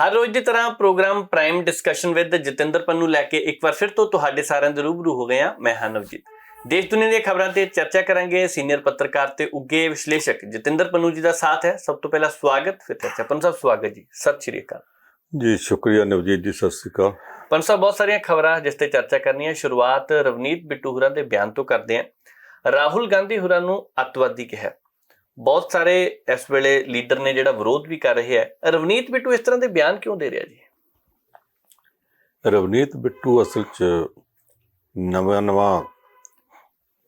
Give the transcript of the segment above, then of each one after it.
ਹਰ ਰੋਜ਼ ਦੀ ਤਰ੍ਹਾਂ program prime discussion with Jatinder Pannu ਲੈ ਕੇ ਇੱਕ ਵਾਰ ਫਿਰ ਤੋਂ ਤੁਹਾਡੇ ਸਾਰਿਆਂ ਦੇ ਰੂਬਰੂ ਹੋ ਗਏ ਹਾਂ ਮੈਂ ਹਾਂ ਨਵਜੀਤ। ਦੇਸ਼ ਦੁਨੀਆ ਦੀਆਂ ਖਬਰਾਂ ਤੇ ਚਰਚਾ ਕਰਾਂਗੇ ਸੀਨੀਅਰ ਪੱਤਰਕਾਰ ਤੇ ਉੱਗੇ ਵਿਸ਼ਲੇਸ਼ਕ ਜਤਿੰਦਰ ਪੰਨੂ ਜੀ ਦਾ ਸਾਥ ਹੈ। ਸਭ ਤੋਂ ਪਹਿਲਾਂ ਸਵਾਗਤ ਫਿਰ ਚਰਚਾ। ਪੰਨੂ ਸਾਹਿਬ ਸਵਾਗਤ ਜੀ। ਸਤਿ ਸ਼੍ਰੀ ਅਕਾਲ। ਜੀ ਸ਼ੁਕਰੀਆ ਨਵਜੀਤ ਜੀ ਸਤਿ ਸ੍ਰੀ ਅਕਾਲ। ਪੰਨੂ ਸਾਹਿਬ ਬਹੁਤ ਸਾਰੀਆਂ ਖਬਰਾਂ ਜਿਸ ਤੇ ਚਰਚਾ ਕਰਨੀ ਹੈ। ਸ਼ੁਰੂਆਤ ਰਵਨੀਤ ਬਿੱਟੂ ਹੁਰਾਂ ਦੇ ਬਿਆਨ ਤੋਂ ਕਰਦੇ ਹਾਂ। ਰਾਹੁਲ ਗਾਂਧੀ ਹੁਰਾਂ ਨੂੰ ਅੱਤਵਾਦੀ ਕਿਹਾ। ਬਹੁਤ ਸਾਰੇ ਇਸ ਵੇਲੇ ਲੀਡਰ ਨੇ ਜਿਹੜਾ ਵਿਰੋਧ ਵੀ ਕਰ ਰਹੇ ਹੈ ਰਵਨੀਤ ਬਿੱਟੂ ਇਸ ਤਰ੍ਹਾਂ ਦੇ ਬਿਆਨ ਕਿਉਂ ਦੇ ਰਿਹਾ ਜੀ? ਰਵਨੀਤ ਬਿੱਟੂ ਅਸਲ 'ਚ ਨਵਾਂ ਨਵਾਂ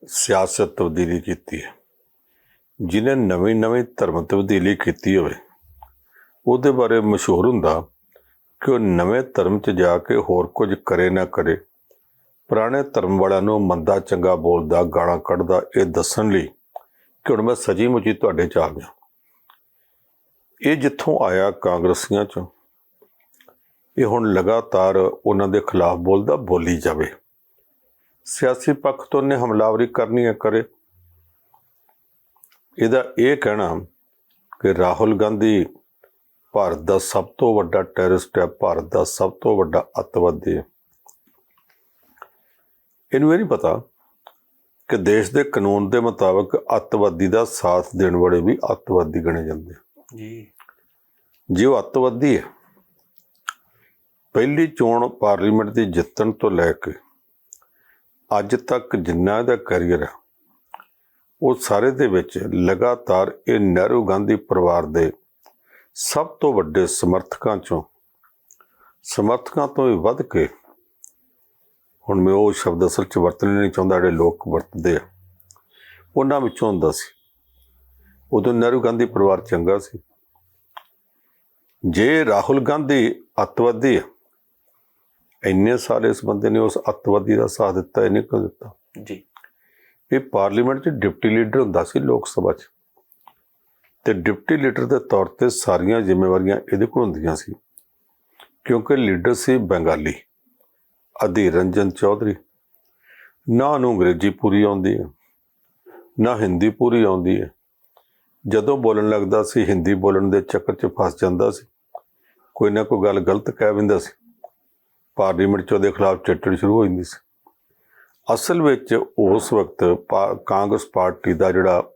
ਸਿਆਸਤ ਤਬਦੀਲੀ ਕੀਤੀ ਹੈ। ਜਿਹਨੇ ਨਵੀਂ ਨਵੀਂ ਧਰਮ ਤਬਦੀਲੀ ਕੀਤੀ ਹੋਵੇ, ਉਹਦੇ ਬਾਰੇ ਮਸ਼ਹੂਰ ਹੁੰਦਾ ਕਿ ਉਹ ਨਵੇਂ ਧਰਮ 'ਚ ਜਾ ਕੇ ਹੋਰ ਕੁਝ ਕਰੇ ਨਾ ਕਰੇ। ਪੁਰਾਣੇ ਧਰਮ ਵਾਲਿਆਂ ਨੂੰ ਮੰਦਾ ਚੰਗਾ ਬੋਲਦਾ, ਗਾਲਾਂ ਕੱਢਦਾ, ਇਹ ਦੱਸਣ ਲਈ ਕਿ ਹੁਣ ਮੈਂ ਸਜੀ ਮੁਜੀ ਤੁਹਾਡੇ 'ਚ ਆ ਗਿਆ। ਇਹ ਜਿੱਥੋਂ ਆਇਆ ਕਾਂਗਰਸੀਆਂ 'ਚੋਂ, ਇਹ ਹੁਣ ਲਗਾਤਾਰ ਉਹਨਾਂ ਦੇ ਖਿਲਾਫ ਬੋਲਦਾ, ਬੋਲੀ ਜਾਵੇ। ਸਿਆਸੀ ਪੱਖ ਤੋਂ ਨੇ ਹਮਲਾਵਰੀ ਕਰਨੀ ਹੈ, ਕਰੇ। ਇਹਦਾ ਇਹ ਕਹਿਣਾ ਕਿ ਰਾਹੁਲ ਗਾਂਧੀ ਭਾਰਤ ਦਾ ਸਭ ਤੋਂ ਵੱਡਾ ਟੈਰਰਿਸਟ ਹੈ, ਭਾਰਤ ਦਾ ਸਭ ਤੋਂ ਵੱਡਾ ਅੱਤਵਾਦੀ ਹੈ। ਇਹਨੂੰ ਇਹ ਨਹੀਂ ਪਤਾ ਕਿ ਦੇਸ਼ ਦੇ ਕਾਨੂੰਨ ਦੇ ਮੁਤਾਬਕ ਅੱਤਵਾਦੀ ਦਾ ਸਾਥ ਦੇਣ ਵਾਲੇ ਵੀ ਅੱਤਵਾਦੀ ਗਣੇ ਜਾਂਦੇ ਆ। ਜੀ। ਜੇ ਉਹ ਅੱਤਵਾਦੀ ਹੈ ਪਹਿਲੀ ਚੋਣ ਪਾਰਲੀਮੈਂਟ ਦੀ ਜਿੱਤਣ ਤੋਂ ਲੈ ਕੇ ਅੱਜ ਤੱਕ ਜਿੰਨਾ ਇਹਦਾ ਕੈਰੀਅਰ ਹੈ ਉਹ ਸਾਰੇ ਦੇ ਵਿੱਚ ਲਗਾਤਾਰ ਇਹ ਨਹਿਰੂ ਗਾਂਧੀ ਪਰਿਵਾਰ ਦੇ ਸਭ ਤੋਂ ਵੱਡੇ ਸਮਰਥਕਾਂ ਚੋਂ ਸਮਰਥਕਾਂ ਤੋਂ ਵੀ ਵੱਧ ਕੇ ਹੁਣ ਮੈਂ ਉਹ ਸ਼ਬਦ ਅਸਲ ਚ ਵਰਤਣੇ ਨਹੀਂ ਚਾਹੁੰਦਾ ਜਿਹੜੇ ਲੋਕ ਵਰਤਦੇ ਆ। ਉਹਨਾਂ ਵਿੱਚੋਂ ਹੁੰਦਾ ਸੀ। ਉਦੋਂ ਨਹਿਰੂ ਗਾਂਧੀ ਪਰਿਵਾਰ ਚੰਗਾ ਸੀ। ਜੇ ਰਾਹੁਲ ਗਾਂਧੀ ਅੱਤਵਾਦੀ ਇੰਨੇ ਸਾਰੇ ਇਸ ਬੰਦੇ ਨੇ ਉਸ ਅੱਤਵਾਦੀ ਦਾ ਸਾਥ ਦਿੱਤਾ ਇਹਨੇ ਕਿਉਂ ਦਿੱਤਾ? ਜੀ। ਇਹ ਪਾਰਲੀਮੈਂਟ 'ਚ ਡਿਪਟੀ ਲੀਡਰ ਹੁੰਦਾ ਸੀ ਲੋਕ ਸਭਾ 'ਚ। ਤੇ ਡਿਪਟੀ ਲੀਡਰ ਦੇ ਤੌਰ ਤੇ ਸਾਰੀਆਂ ਜ਼ਿੰਮੇਵਾਰੀਆਂ ਇਹਦੇ ਕੋਲ ਹੁੰਦੀਆਂ ਸੀ। ਕਿਉਂਕਿ ਲੀਡਰ ਸੀ ਬੰਗਾਲੀ। ਅਧੀਰ ਰੰਜਨ ਚੌਧਰੀ। ਨਾ ਉਹਨੂੰ ਅੰਗਰੇਜ਼ੀ ਪੂਰੀ ਆਉਂਦੀ ਹੈ, ਨਾ ਹਿੰਦੀ ਪੂਰੀ ਆਉਂਦੀ ਹੈ। ਜਦੋਂ ਬੋਲਣ ਲੱਗਦਾ ਸੀ, ਹਿੰਦੀ ਬੋਲਣ ਦੇ ਚੱਕਰ 'ਚ ਫਸ ਜਾਂਦਾ ਸੀ। ਕੋਈ ਨਾ ਕੋਈ ਗੱਲ ਗਲਤ ਕਹਿ ਦਿੰਦਾ ਸੀ। ਪਾਰਲੀਮੈਂਟ 'ਚ ਉਹਦੇ ਖਿਲਾਫ ਚੱਟੜ ਸ਼ੁਰੂ ਹੋ ਜਾਂਦੀ ਸੀ। ਅਸਲ ਵਿੱਚ ਉਸ ਵਕਤ ਪਾ- ਕਾਂਗਰਸ ਪਾਰਟੀ ਦਾ ਜਿਹੜਾ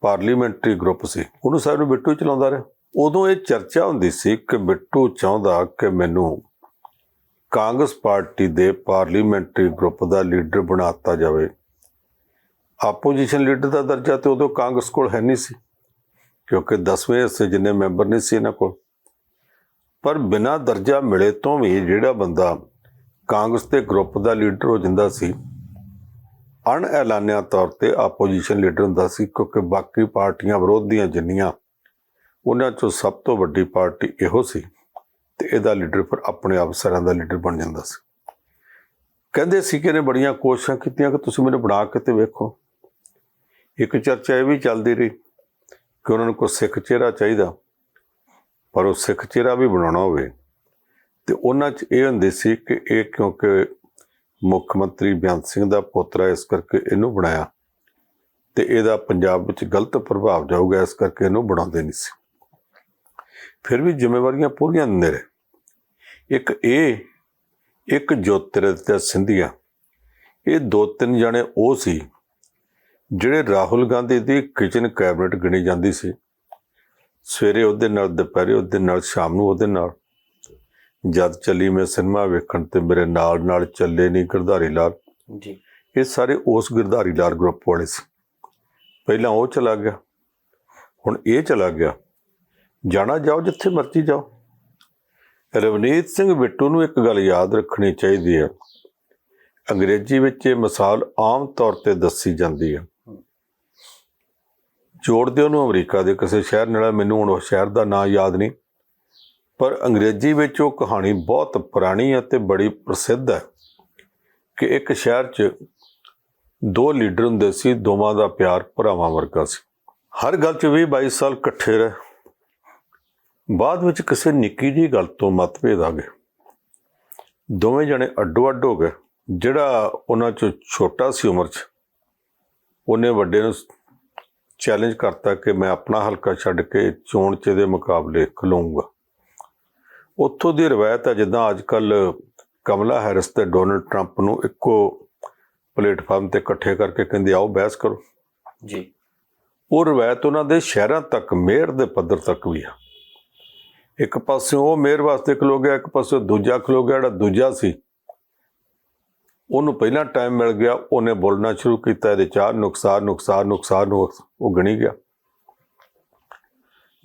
ਪਾਰਲੀਮੈਂਟਰੀ ਗਰੁੱਪ ਸੀ, ਉਹਨੂੰ ਸਾਹਿਬ ਨੂੰ ਬਿੱਟੂ ਚਲਾਉਂਦਾ ਰਿਹਾ। ਉਦੋਂ ਇਹ ਚਰਚਾ ਹੁੰਦੀ ਸੀ ਕਿ ਬਿੱਟੂ ਚਾਹੁੰਦਾ ਕਿ ਮੈਨੂੰ ਕਾਂਗਰਸ ਪਾਰਟੀ ਦੇ ਪਾਰਲੀਮੈਂਟਰੀ ਗਰੁੱਪ ਦਾ ਲੀਡਰ ਬਣਾਤਾ ਜਾਵੇ। ਆਪੋਜੀਸ਼ਨ ਲੀਡਰ ਦਾ ਦਰਜਾ ਤੇ ਉਦੋਂ ਕਾਂਗਰਸ ਕੋਲ ਹੈ ਨਹੀਂ ਸੀ, ਕਿਉਂਕਿ 10ਵੇਂ ਹਿੱਸੇ ਜਿੰਨੇ ਮੈਂਬਰ ਨਹੀਂ ਸੀ ਇਹਨਾਂ ਕੋਲ। ਪਰ ਬਿਨਾਂ ਦਰਜਾ ਮਿਲੇ ਤੋਂ ਵੀ ਜਿਹੜਾ ਬੰਦਾ ਕਾਂਗਰਸ ਦੇ ਗਰੁੱਪ ਦਾ ਲੀਡਰ ਹੋ ਜਾਂਦਾ ਸੀ ਅਣ ਐਲਾਨਿਆ ਤੌਰ ਤੇ ਆਪੋਜੀਸ਼ਨ ਲੀਡਰ ਹੁੰਦਾ ਸੀ, ਕਿਉਂਕਿ ਬਾਕੀ ਪਾਰਟੀਆਂ ਵਿਰੋਧੀਆਂ ਜਿੰਨੀਆਂ, ਉਹਨਾਂ ਚੋਂ ਸਭ ਤੋਂ ਵੱਡੀ ਪਾਰਟੀ ਇਹੋ ਸੀ। ਤੇ ਇਹਦਾ ਲੀਡਰ ਫਿਰ ਆਪਣੇ ਆਪ ਅਫਸਰਾਂ ਦਾ ਲੀਡਰ ਬਣ ਜਾਂਦਾ ਸੀ। ਕਹਿੰਦੇ ਸੀ ਕਿ ਇਹਨੇ ਬੜੀਆਂ ਕੋਸ਼ਿਸ਼ਾਂ ਕੀਤੀਆਂ ਕਿ ਤੁਸੀਂ ਮੈਨੂੰ ਬਣਾ ਕੇ ਤੇ ਵੇਖੋ। ਇੱਕ ਚਰਚਾ ਇਹ ਵੀ ਚੱਲਦੀ ਰਹੀ ਕਿ ਉਹਨਾਂ ਨੂੰ ਕੋਈ ਸਿੱਖ ਚਿਹਰਾ ਚਾਹੀਦਾ, ਪਰ ਉਹ ਸਿੱਖ ਚਿਹਰਾ ਵੀ ਬਣਾਉਣਾ ਹੋਵੇ। ਤੇ ਉਹਨਾਂ 'ਚ ਇਹ ਹੁੰਦੇ ਸੀ ਕਿ ਇਹ ਕਿਉਂਕਿ ਮੁੱਖ ਮੰਤਰੀ ਬੇਅੰਤ ਸਿੰਘ ਦਾ ਪੋਤਰਾ ਇਸ ਕਰਕੇ ਇਹਨੂੰ ਬਣਾਇਆ। ਤੇ ਇਹਦਾ ਪੰਜਾਬ ਵਿੱਚ ਗਲਤ ਪ੍ਰਭਾਵ ਜਾਊਗਾ, ਇਸ ਕਰਕੇ ਇਹਨੂੰ ਬਣਾਉਂਦੇ ਨਹੀਂ ਸੀ। ਫਿਰ ਵੀ ਜ਼ਿੰਮੇਵਾਰੀਆਂ ਪੂਰੀਆਂ ਦਿੰਦੇ ਰਹੇ। ਇੱਕ ਇਹ ਇੱਕ ਜੋਤਿਰਦਿੱਤ ਸਿੰਧੀਆ ਇਹ ਦੋ ਤਿੰਨ ਜਣੇ ਉਹ ਸੀ ਜਿਹੜੇ ਰਾਹੁਲ ਗਾਂਧੀ ਦੀ ਕਿਚਨ ਕੈਬਨਿਟ ਗਿਣੀ ਜਾਂਦੀ ਸੀ। ਸਵੇਰੇ ਉਹਦੇ ਨਾਲ ਦੁਪਹਿਰੇ ਉਹਦੇ ਨਾਲ ਸ਼ਾਮ ਨੂੰ ਉਹਦੇ ਨਾਲ। ਜਦ ਚੱਲੀ ਮੈਂ ਸਿਨੇਮਾ ਵੇਖਣ ਤੇ ਮੇਰੇ ਨਾਲ ਨਾਲ ਚੱਲੇ ਨਹੀਂ ਗਿਰਧਾਰੀ ਲਾਲ। ਜੀ। ਇਹ ਸਾਰੇ ਉਸ ਗਿਰਧਾਰੀ ਲਾਲ ਗਰੁੱਪ ਵਾਲੇ ਸੀ। ਪਹਿਲਾਂ ਉਹ ਚਲਾ ਗਿਆ ਹੁਣ ਇਹ ਚਲਾ ਗਿਆ। ਜਾਣਾ ਜਾਓ ਜਿੱਥੇ ਮਰਜ਼ੀ ਜਾਓ। ਰਵਨੀਤ ਸਿੰਘ ਬਿੱਟੂ ਨੂੰ ਇੱਕ ਗੱਲ ਯਾਦ ਰੱਖਣੀ ਚਾਹੀਦੀ ਹੈ। ਅੰਗਰੇਜ਼ੀ ਵਿੱਚ ਇਹ ਮਿਸਾਲ ਆਮ ਤੌਰ ਤੇ ਦੱਸੀ ਜਾਂਦੀ ਹੈ। ਜੋੜਦੇ ਉਹਨੂੰ ਅਮਰੀਕਾ ਦੇ ਕਿਸੇ ਸ਼ਹਿਰ ਨਾਲ, ਮੈਨੂੰ ਹੁਣ ਉਹ ਸ਼ਹਿਰ ਦਾ ਨਾਂ ਯਾਦ ਨਹੀਂ। ਪਰ ਅੰਗਰੇਜ਼ੀ ਵਿੱਚ ਉਹ ਕਹਾਣੀ ਬਹੁਤ ਪੁਰਾਣੀ ਹੈ ਤੇ ਬੜੀ ਪ੍ਰਸਿੱਧ ਹੈ ਕਿ ਇੱਕ ਸ਼ਹਿਰ 'ਚ ਦੋ ਲੀਡਰ ਹੁੰਦੇ ਸੀ, ਦੋਵਾਂ ਦਾ ਪਿਆਰ ਭਰਾਵਾਂ ਵਰਗਾ ਸੀ। ਹਰ ਗੱਲ 'ਚ 20 22 ਸਾਲ ਇਕੱਠੇ ਰਹੇ। ਬਾਅਦ ਵਿੱਚ ਕਿਸੇ ਨਿੱਕੀ ਜਿਹੀ ਗੱਲ ਤੋਂ ਮਤਭੇਦ ਆ ਗਏ। ਦੋਵੇਂ ਜਣੇ ਅੱਡੋ ਅੱਡ ਹੋ ਗਏ। ਜਿਹੜਾ ਉਹਨਾਂ 'ਚੋਂ ਛੋਟਾ ਸੀ ਉਮਰ 'ਚ ਉਹਨੇ ਵੱਡੇ ਨੂੰ ਚੈਲੰਜ ਕਰਤਾ ਕਿ ਮੈਂ ਆਪਣਾ ਹਲਕਾ ਛੱਡ ਕੇ ਚੋਣ 'ਚ ਦੇ ਮੁਕਾਬਲੇ ਖਲੋਊਂਗਾ। ਉੱਥੋਂ ਦੀ ਰਵਾਇਤ ਹੈ ਜਿੱਦਾਂ ਅੱਜ ਕੱਲ ਕਮਲਾ ਹੈਰਿਸ ਤੇ ਡੋਨਲਡ ਟਰੰਪ ਨੂੰ ਇੱਕੋ ਪਲੇਟਫਾਰਮ ਤੇ ਇਕੱਠੇ ਕਰਕੇ ਕਹਿੰਦੇ ਆਓ ਬਹਿਸ ਕਰੋ। ਜੀ। ਉਹ ਰਵਾਇਤ ਉਹਨਾਂ ਦੇ ਸ਼ਹਿਰਾਂ ਤੱਕ ਮੇਅਰ ਦੇ ਪੱਧਰ ਤੱਕ ਵੀ ਆ। ਇੱਕ ਪਾਸੇ ਉਹ ਮੇਅਰ ਵਾਸਤੇ ਖਲੋ ਗਿਆ, ਇੱਕ ਪਾਸੇ ਦੂਜਾ ਖਲੋ ਗਿਆ, ਜਿਹੜਾ ਦੂਜਾ ਸੀ। ਉਹਨੂੰ ਪਹਿਲਾਂ ਟਾਈਮ ਮਿਲ ਗਿਆ, ਉਹਨੇ ਬੋਲਣਾ ਸ਼ੁਰੂ ਕੀਤਾ, ਇਹਦੇ ਚਾਰ ਨੁਕਸਾਨ ਨੁਕਸਾਨ ਨੁਕਸਾਨ ਨੁਕਸ- ਉਹ ਗਣੀ ਗਿਆ।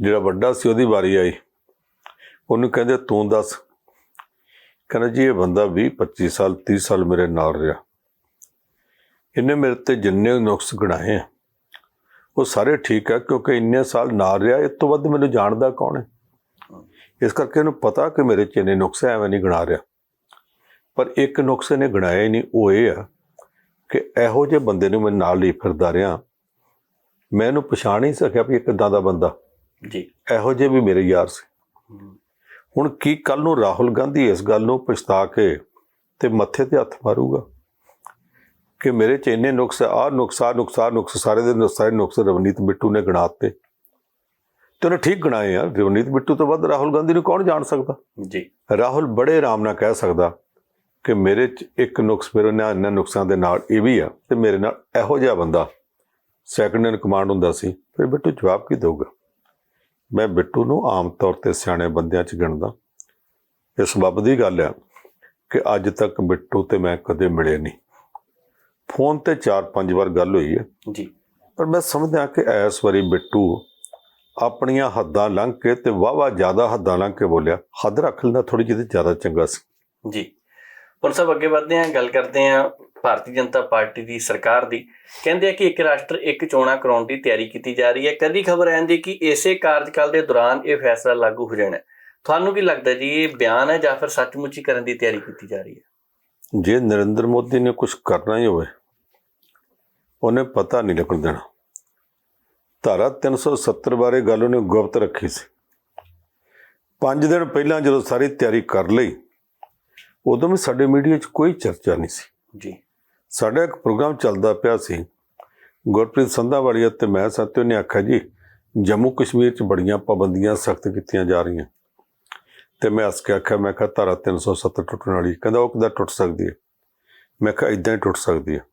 ਜਿਹੜਾ ਵੱਡਾ ਸੀ, ਉਹਦੀ ਵਾਰੀ ਆਈ। ਉਹਨੂੰ ਕਹਿੰਦੇ, ਤੂੰ ਦੱਸ, ਕਹਿੰਦਾ ਜੀ, ਇਹ ਬੰਦਾ 20 25 ਸਾਲ 30 ਸਾਲ ਮੇਰੇ ਨਾਲ ਰਿਹਾ। ਇਹਨੇ ਮੇਰੇ ਤੇ ਜਿੰਨੇ ਨੁਕਸ ਗਣਾਏ ਆ, ਉਹ ਸਾਰੇ ਠੀਕ ਆ, ਕਿਉਂਕਿ ਇੰਨੇ ਸਾਲ ਨਾਲ ਰਿਹਾ, ਇਸ ਤੋਂ ਵੱਧ ਮੈਨੂੰ ਜਾਣਦਾ ਕੌਣ ਹੈ? ਇਸ ਕਰਕੇ ਇਹਨੂੰ ਪਤਾ ਕਿ ਮੇਰੇ ਚ ਇੰਨੇ ਨੁਕਸ ਐਵੇਂ ਨਹੀਂ ਗਣਾ ਰਿਹਾ। ਪਰ ਇੱਕ ਨੁਕਸ ਇਹਨੇ ਗਣਾਇਆ ਹੀ ਨਹੀਂ ਉਹ ਇਹ ਆ ਕਿ ਇਹੋ ਜਿਹੇ ਬੰਦੇ ਨੂੰ ਮੈਂ ਨਾਲ ਲਈ ਫਿਰਦਾ ਰਿਹਾ। ਮੈਂ ਇਹਨੂੰ ਪਛਾਣ ਹੀ ਸਕਿਆ ਵੀ ਇਹ ਕਿੱਦਾਂ ਦਾ ਬੰਦਾ। ਜੀ। ਇਹੋ ਜਿਹੇ ਵੀ ਮੇਰੇ ਯਾਰ ਸੀ। ਹੁਣ ਕੀ ਕੱਲ ਨੂੰ ਰਾਹੁਲ ਗਾਂਧੀ ਇਸ ਗੱਲ ਨੂੰ ਪਛਤਾ ਕੇ ਤੇ ਮੱਥੇ ਤੇ ਹੱਥ ਮਾਰੂਗਾ ਕਿ ਮੇਰੇ ਚ ਇੰਨੇ ਨੁਕਸ ਆ ਨੁਕਸਾ ਨੁਕਸਾ ਨੁਕਸ ਸਾਰੇ ਦੇ ਨੁਕਸ- ਸਾਰੇ ਨੁਕਸ ਰਵਨੀਤ ਬਿੱਟੂ ਨੇ ਗਿਣਾਤੇ ਤੇ ਉਹਨੇ ਠੀਕ ਗਿਣਾਏ ਆ ਰਵਨੀਤ ਬਿੱਟੂ ਤੋਂ ਵੱਧ ਰਾਹੁਲ ਗਾਂਧੀ ਨੂੰ ਕੌਣ ਜਾਣ ਸਕਦਾ? ਜੀ। ਰਾਹੁਲ ਬੜੇ ਆਰਾਮ ਨਾਲ ਕਹਿ ਸਕਦਾ ਕਿ ਮੇਰੇ ਚ ਇੱਕ ਨੁਕਸ ਮੇਰੇ ਨਾਲ ਇਹਨਾਂ ਨੁਕਸਾਂ ਦੇ ਨਾਲ ਇਹ ਵੀ ਆ ਤੇ ਮੇਰੇ ਨਾਲ ਇਹੋ ਜਿਹਾ ਬੰਦਾ ਸੈਕੰਡ ਇਨ ਕਮਾਂਡ ਹੁੰਦਾ ਸੀ। ਫਿਰ ਬਿੱਟੂ ਜਵਾਬ ਕੀ ਦੇਊਗਾ? ਮੈਂ ਬਿੱਟੂ ਨੂੰ ਆਮ ਤੌਰ ਤੇ ਸਿਆਣੇ ਬੰਦਿਆਂ ਚ ਗਿਣਦਾ। ਇਹ ਸਬਬ ਦੀ ਗੱਲ ਆ ਕਿ ਅੱਜ ਤੱਕ ਬਿੱਟੂ ਤੇ ਮੈਂ ਕਦੇ ਮਿਲੇ ਨਹੀਂ। ਫੋਨ ਤੇ 4-5 ਵਾਰ ਗੱਲ ਹੋਈ ਹੈ ਜੀ। ਪਰ ਮੈਂ ਸਮਝਦਾ ਕਿ ਇਸ ਵਾਰੀ ਬਿੱਟੂ ਆਪਣੀਆਂ ਹੱਦਾਂ ਲੰਘ ਕੇ ਤੇ ਵਾਵਾ ਜ਼ਿਆਦਾ ਹੱਦਾਂ ਲੰਘ ਕੇ ਬੋਲਿਆ। ਹੱਦ ਰੱਖ ਲੈਂਦਾ ਥੋੜੀ ਜਿਹੀ ਜ਼ਿਆਦਾ ਚੰਗਾ ਸੀ। ਜੀ। ਹੁਣ ਸਭ ਅੱਗੇ ਵਧਦੇ ਹਾਂ ਗੱਲ ਕਰਦੇ ਹਾਂ ਭਾਰਤੀ ਜਨਤਾ ਪਾਰਟੀ ਦੀ ਸਰਕਾਰ ਦੀ। ਕਹਿੰਦੇ ਆ ਕਿ ਇੱਕ ਰਾਸ਼ਟਰ ਇੱਕ ਚੋਣਾਂ ਕਰਾਉਣ ਦੀ ਤਿਆਰੀ ਕੀਤੀ ਜਾ ਰਹੀ ਹੈ। ਕਦੀ ਖਬਰ ਆਂਦੀ ਕਿ ਇਸੇ ਕਾਰਜਕਾਲ ਦੇ ਦੌਰਾਨ ਇਹ ਫੈਸਲਾ ਲਾਗੂ ਹੋ ਜਾਣਾ। ਤੁਹਾਨੂੰ ਕੀ ਲੱਗਦਾ ਜੀ ਇਹ ਬਿਆਨ ਹੈ ਜਾਂ ਫਿਰ ਸੱਚਮੁੱਚ ਹੀ ਕਰਨ ਦੀ ਤਿਆਰੀ ਕੀਤੀ ਜਾ ਰਹੀ ਹੈ? ਜੇ ਨਰਿੰਦਰ ਮੋਦੀ ਨੇ ਕੁਝ ਕਰਨਾ ਹੀ ਹੋਵੇ ਉਹਨੇ ਪਤਾ ਨਹੀਂ ਲੱਗਣ ਦੇਣਾ। ਧਾਰਾ 370 ਬਾਰੇ ਗੱਲ ਉਹਨੇ ਗੁਪਤ ਰੱਖੀ ਸੀ। ਪੰਜ ਦਿਨ ਪਹਿਲਾਂ ਜਦੋਂ ਸਾਰੀ ਤਿਆਰੀ ਕਰ ਲਈ ਉਦੋਂ ਵੀ ਸਾਡੇ ਮੀਡੀਆ 'ਚ ਕੋਈ ਚਰਚਾ ਨਹੀਂ ਸੀ। ਜੀ। ਸਾਡਾ ਇੱਕ ਪ੍ਰੋਗਰਾਮ ਚੱਲਦਾ ਪਿਆ ਸੀ। ਗੁਰਪ੍ਰੀਤ ਸੰਧਾਵਾਲੀਆ ਤੇ ਮੈਂ ਸਤਿਓ ਨੇ ਆਖਿਆ ਜੀ ਜੰਮੂ ਕਸ਼ਮੀਰ 'ਚ ਬੜੀਆਂ ਪਾਬੰਦੀਆਂ ਸਖਤ ਕੀਤੀਆਂ ਜਾ ਰਹੀਆਂ। ਤੇ ਮੈਂ ਹੱਸ ਕੇ ਆਖਿਆ ਮੈਂ ਕਿਹਾ ਧਾਰਾ 370 ਟੁੱਟਣ ਵਾਲੀ ਕਹਿੰਦਾ ਉਹ ਕਿੱਦਾਂ ਟੁੱਟ ਸਕਦੀ ਹੈ? ਮੈਂ ਕਿਹਾ ਇਦਾਂ ਹੀ ਟੁੱਟ ਸਕਦੀ ਹੈ।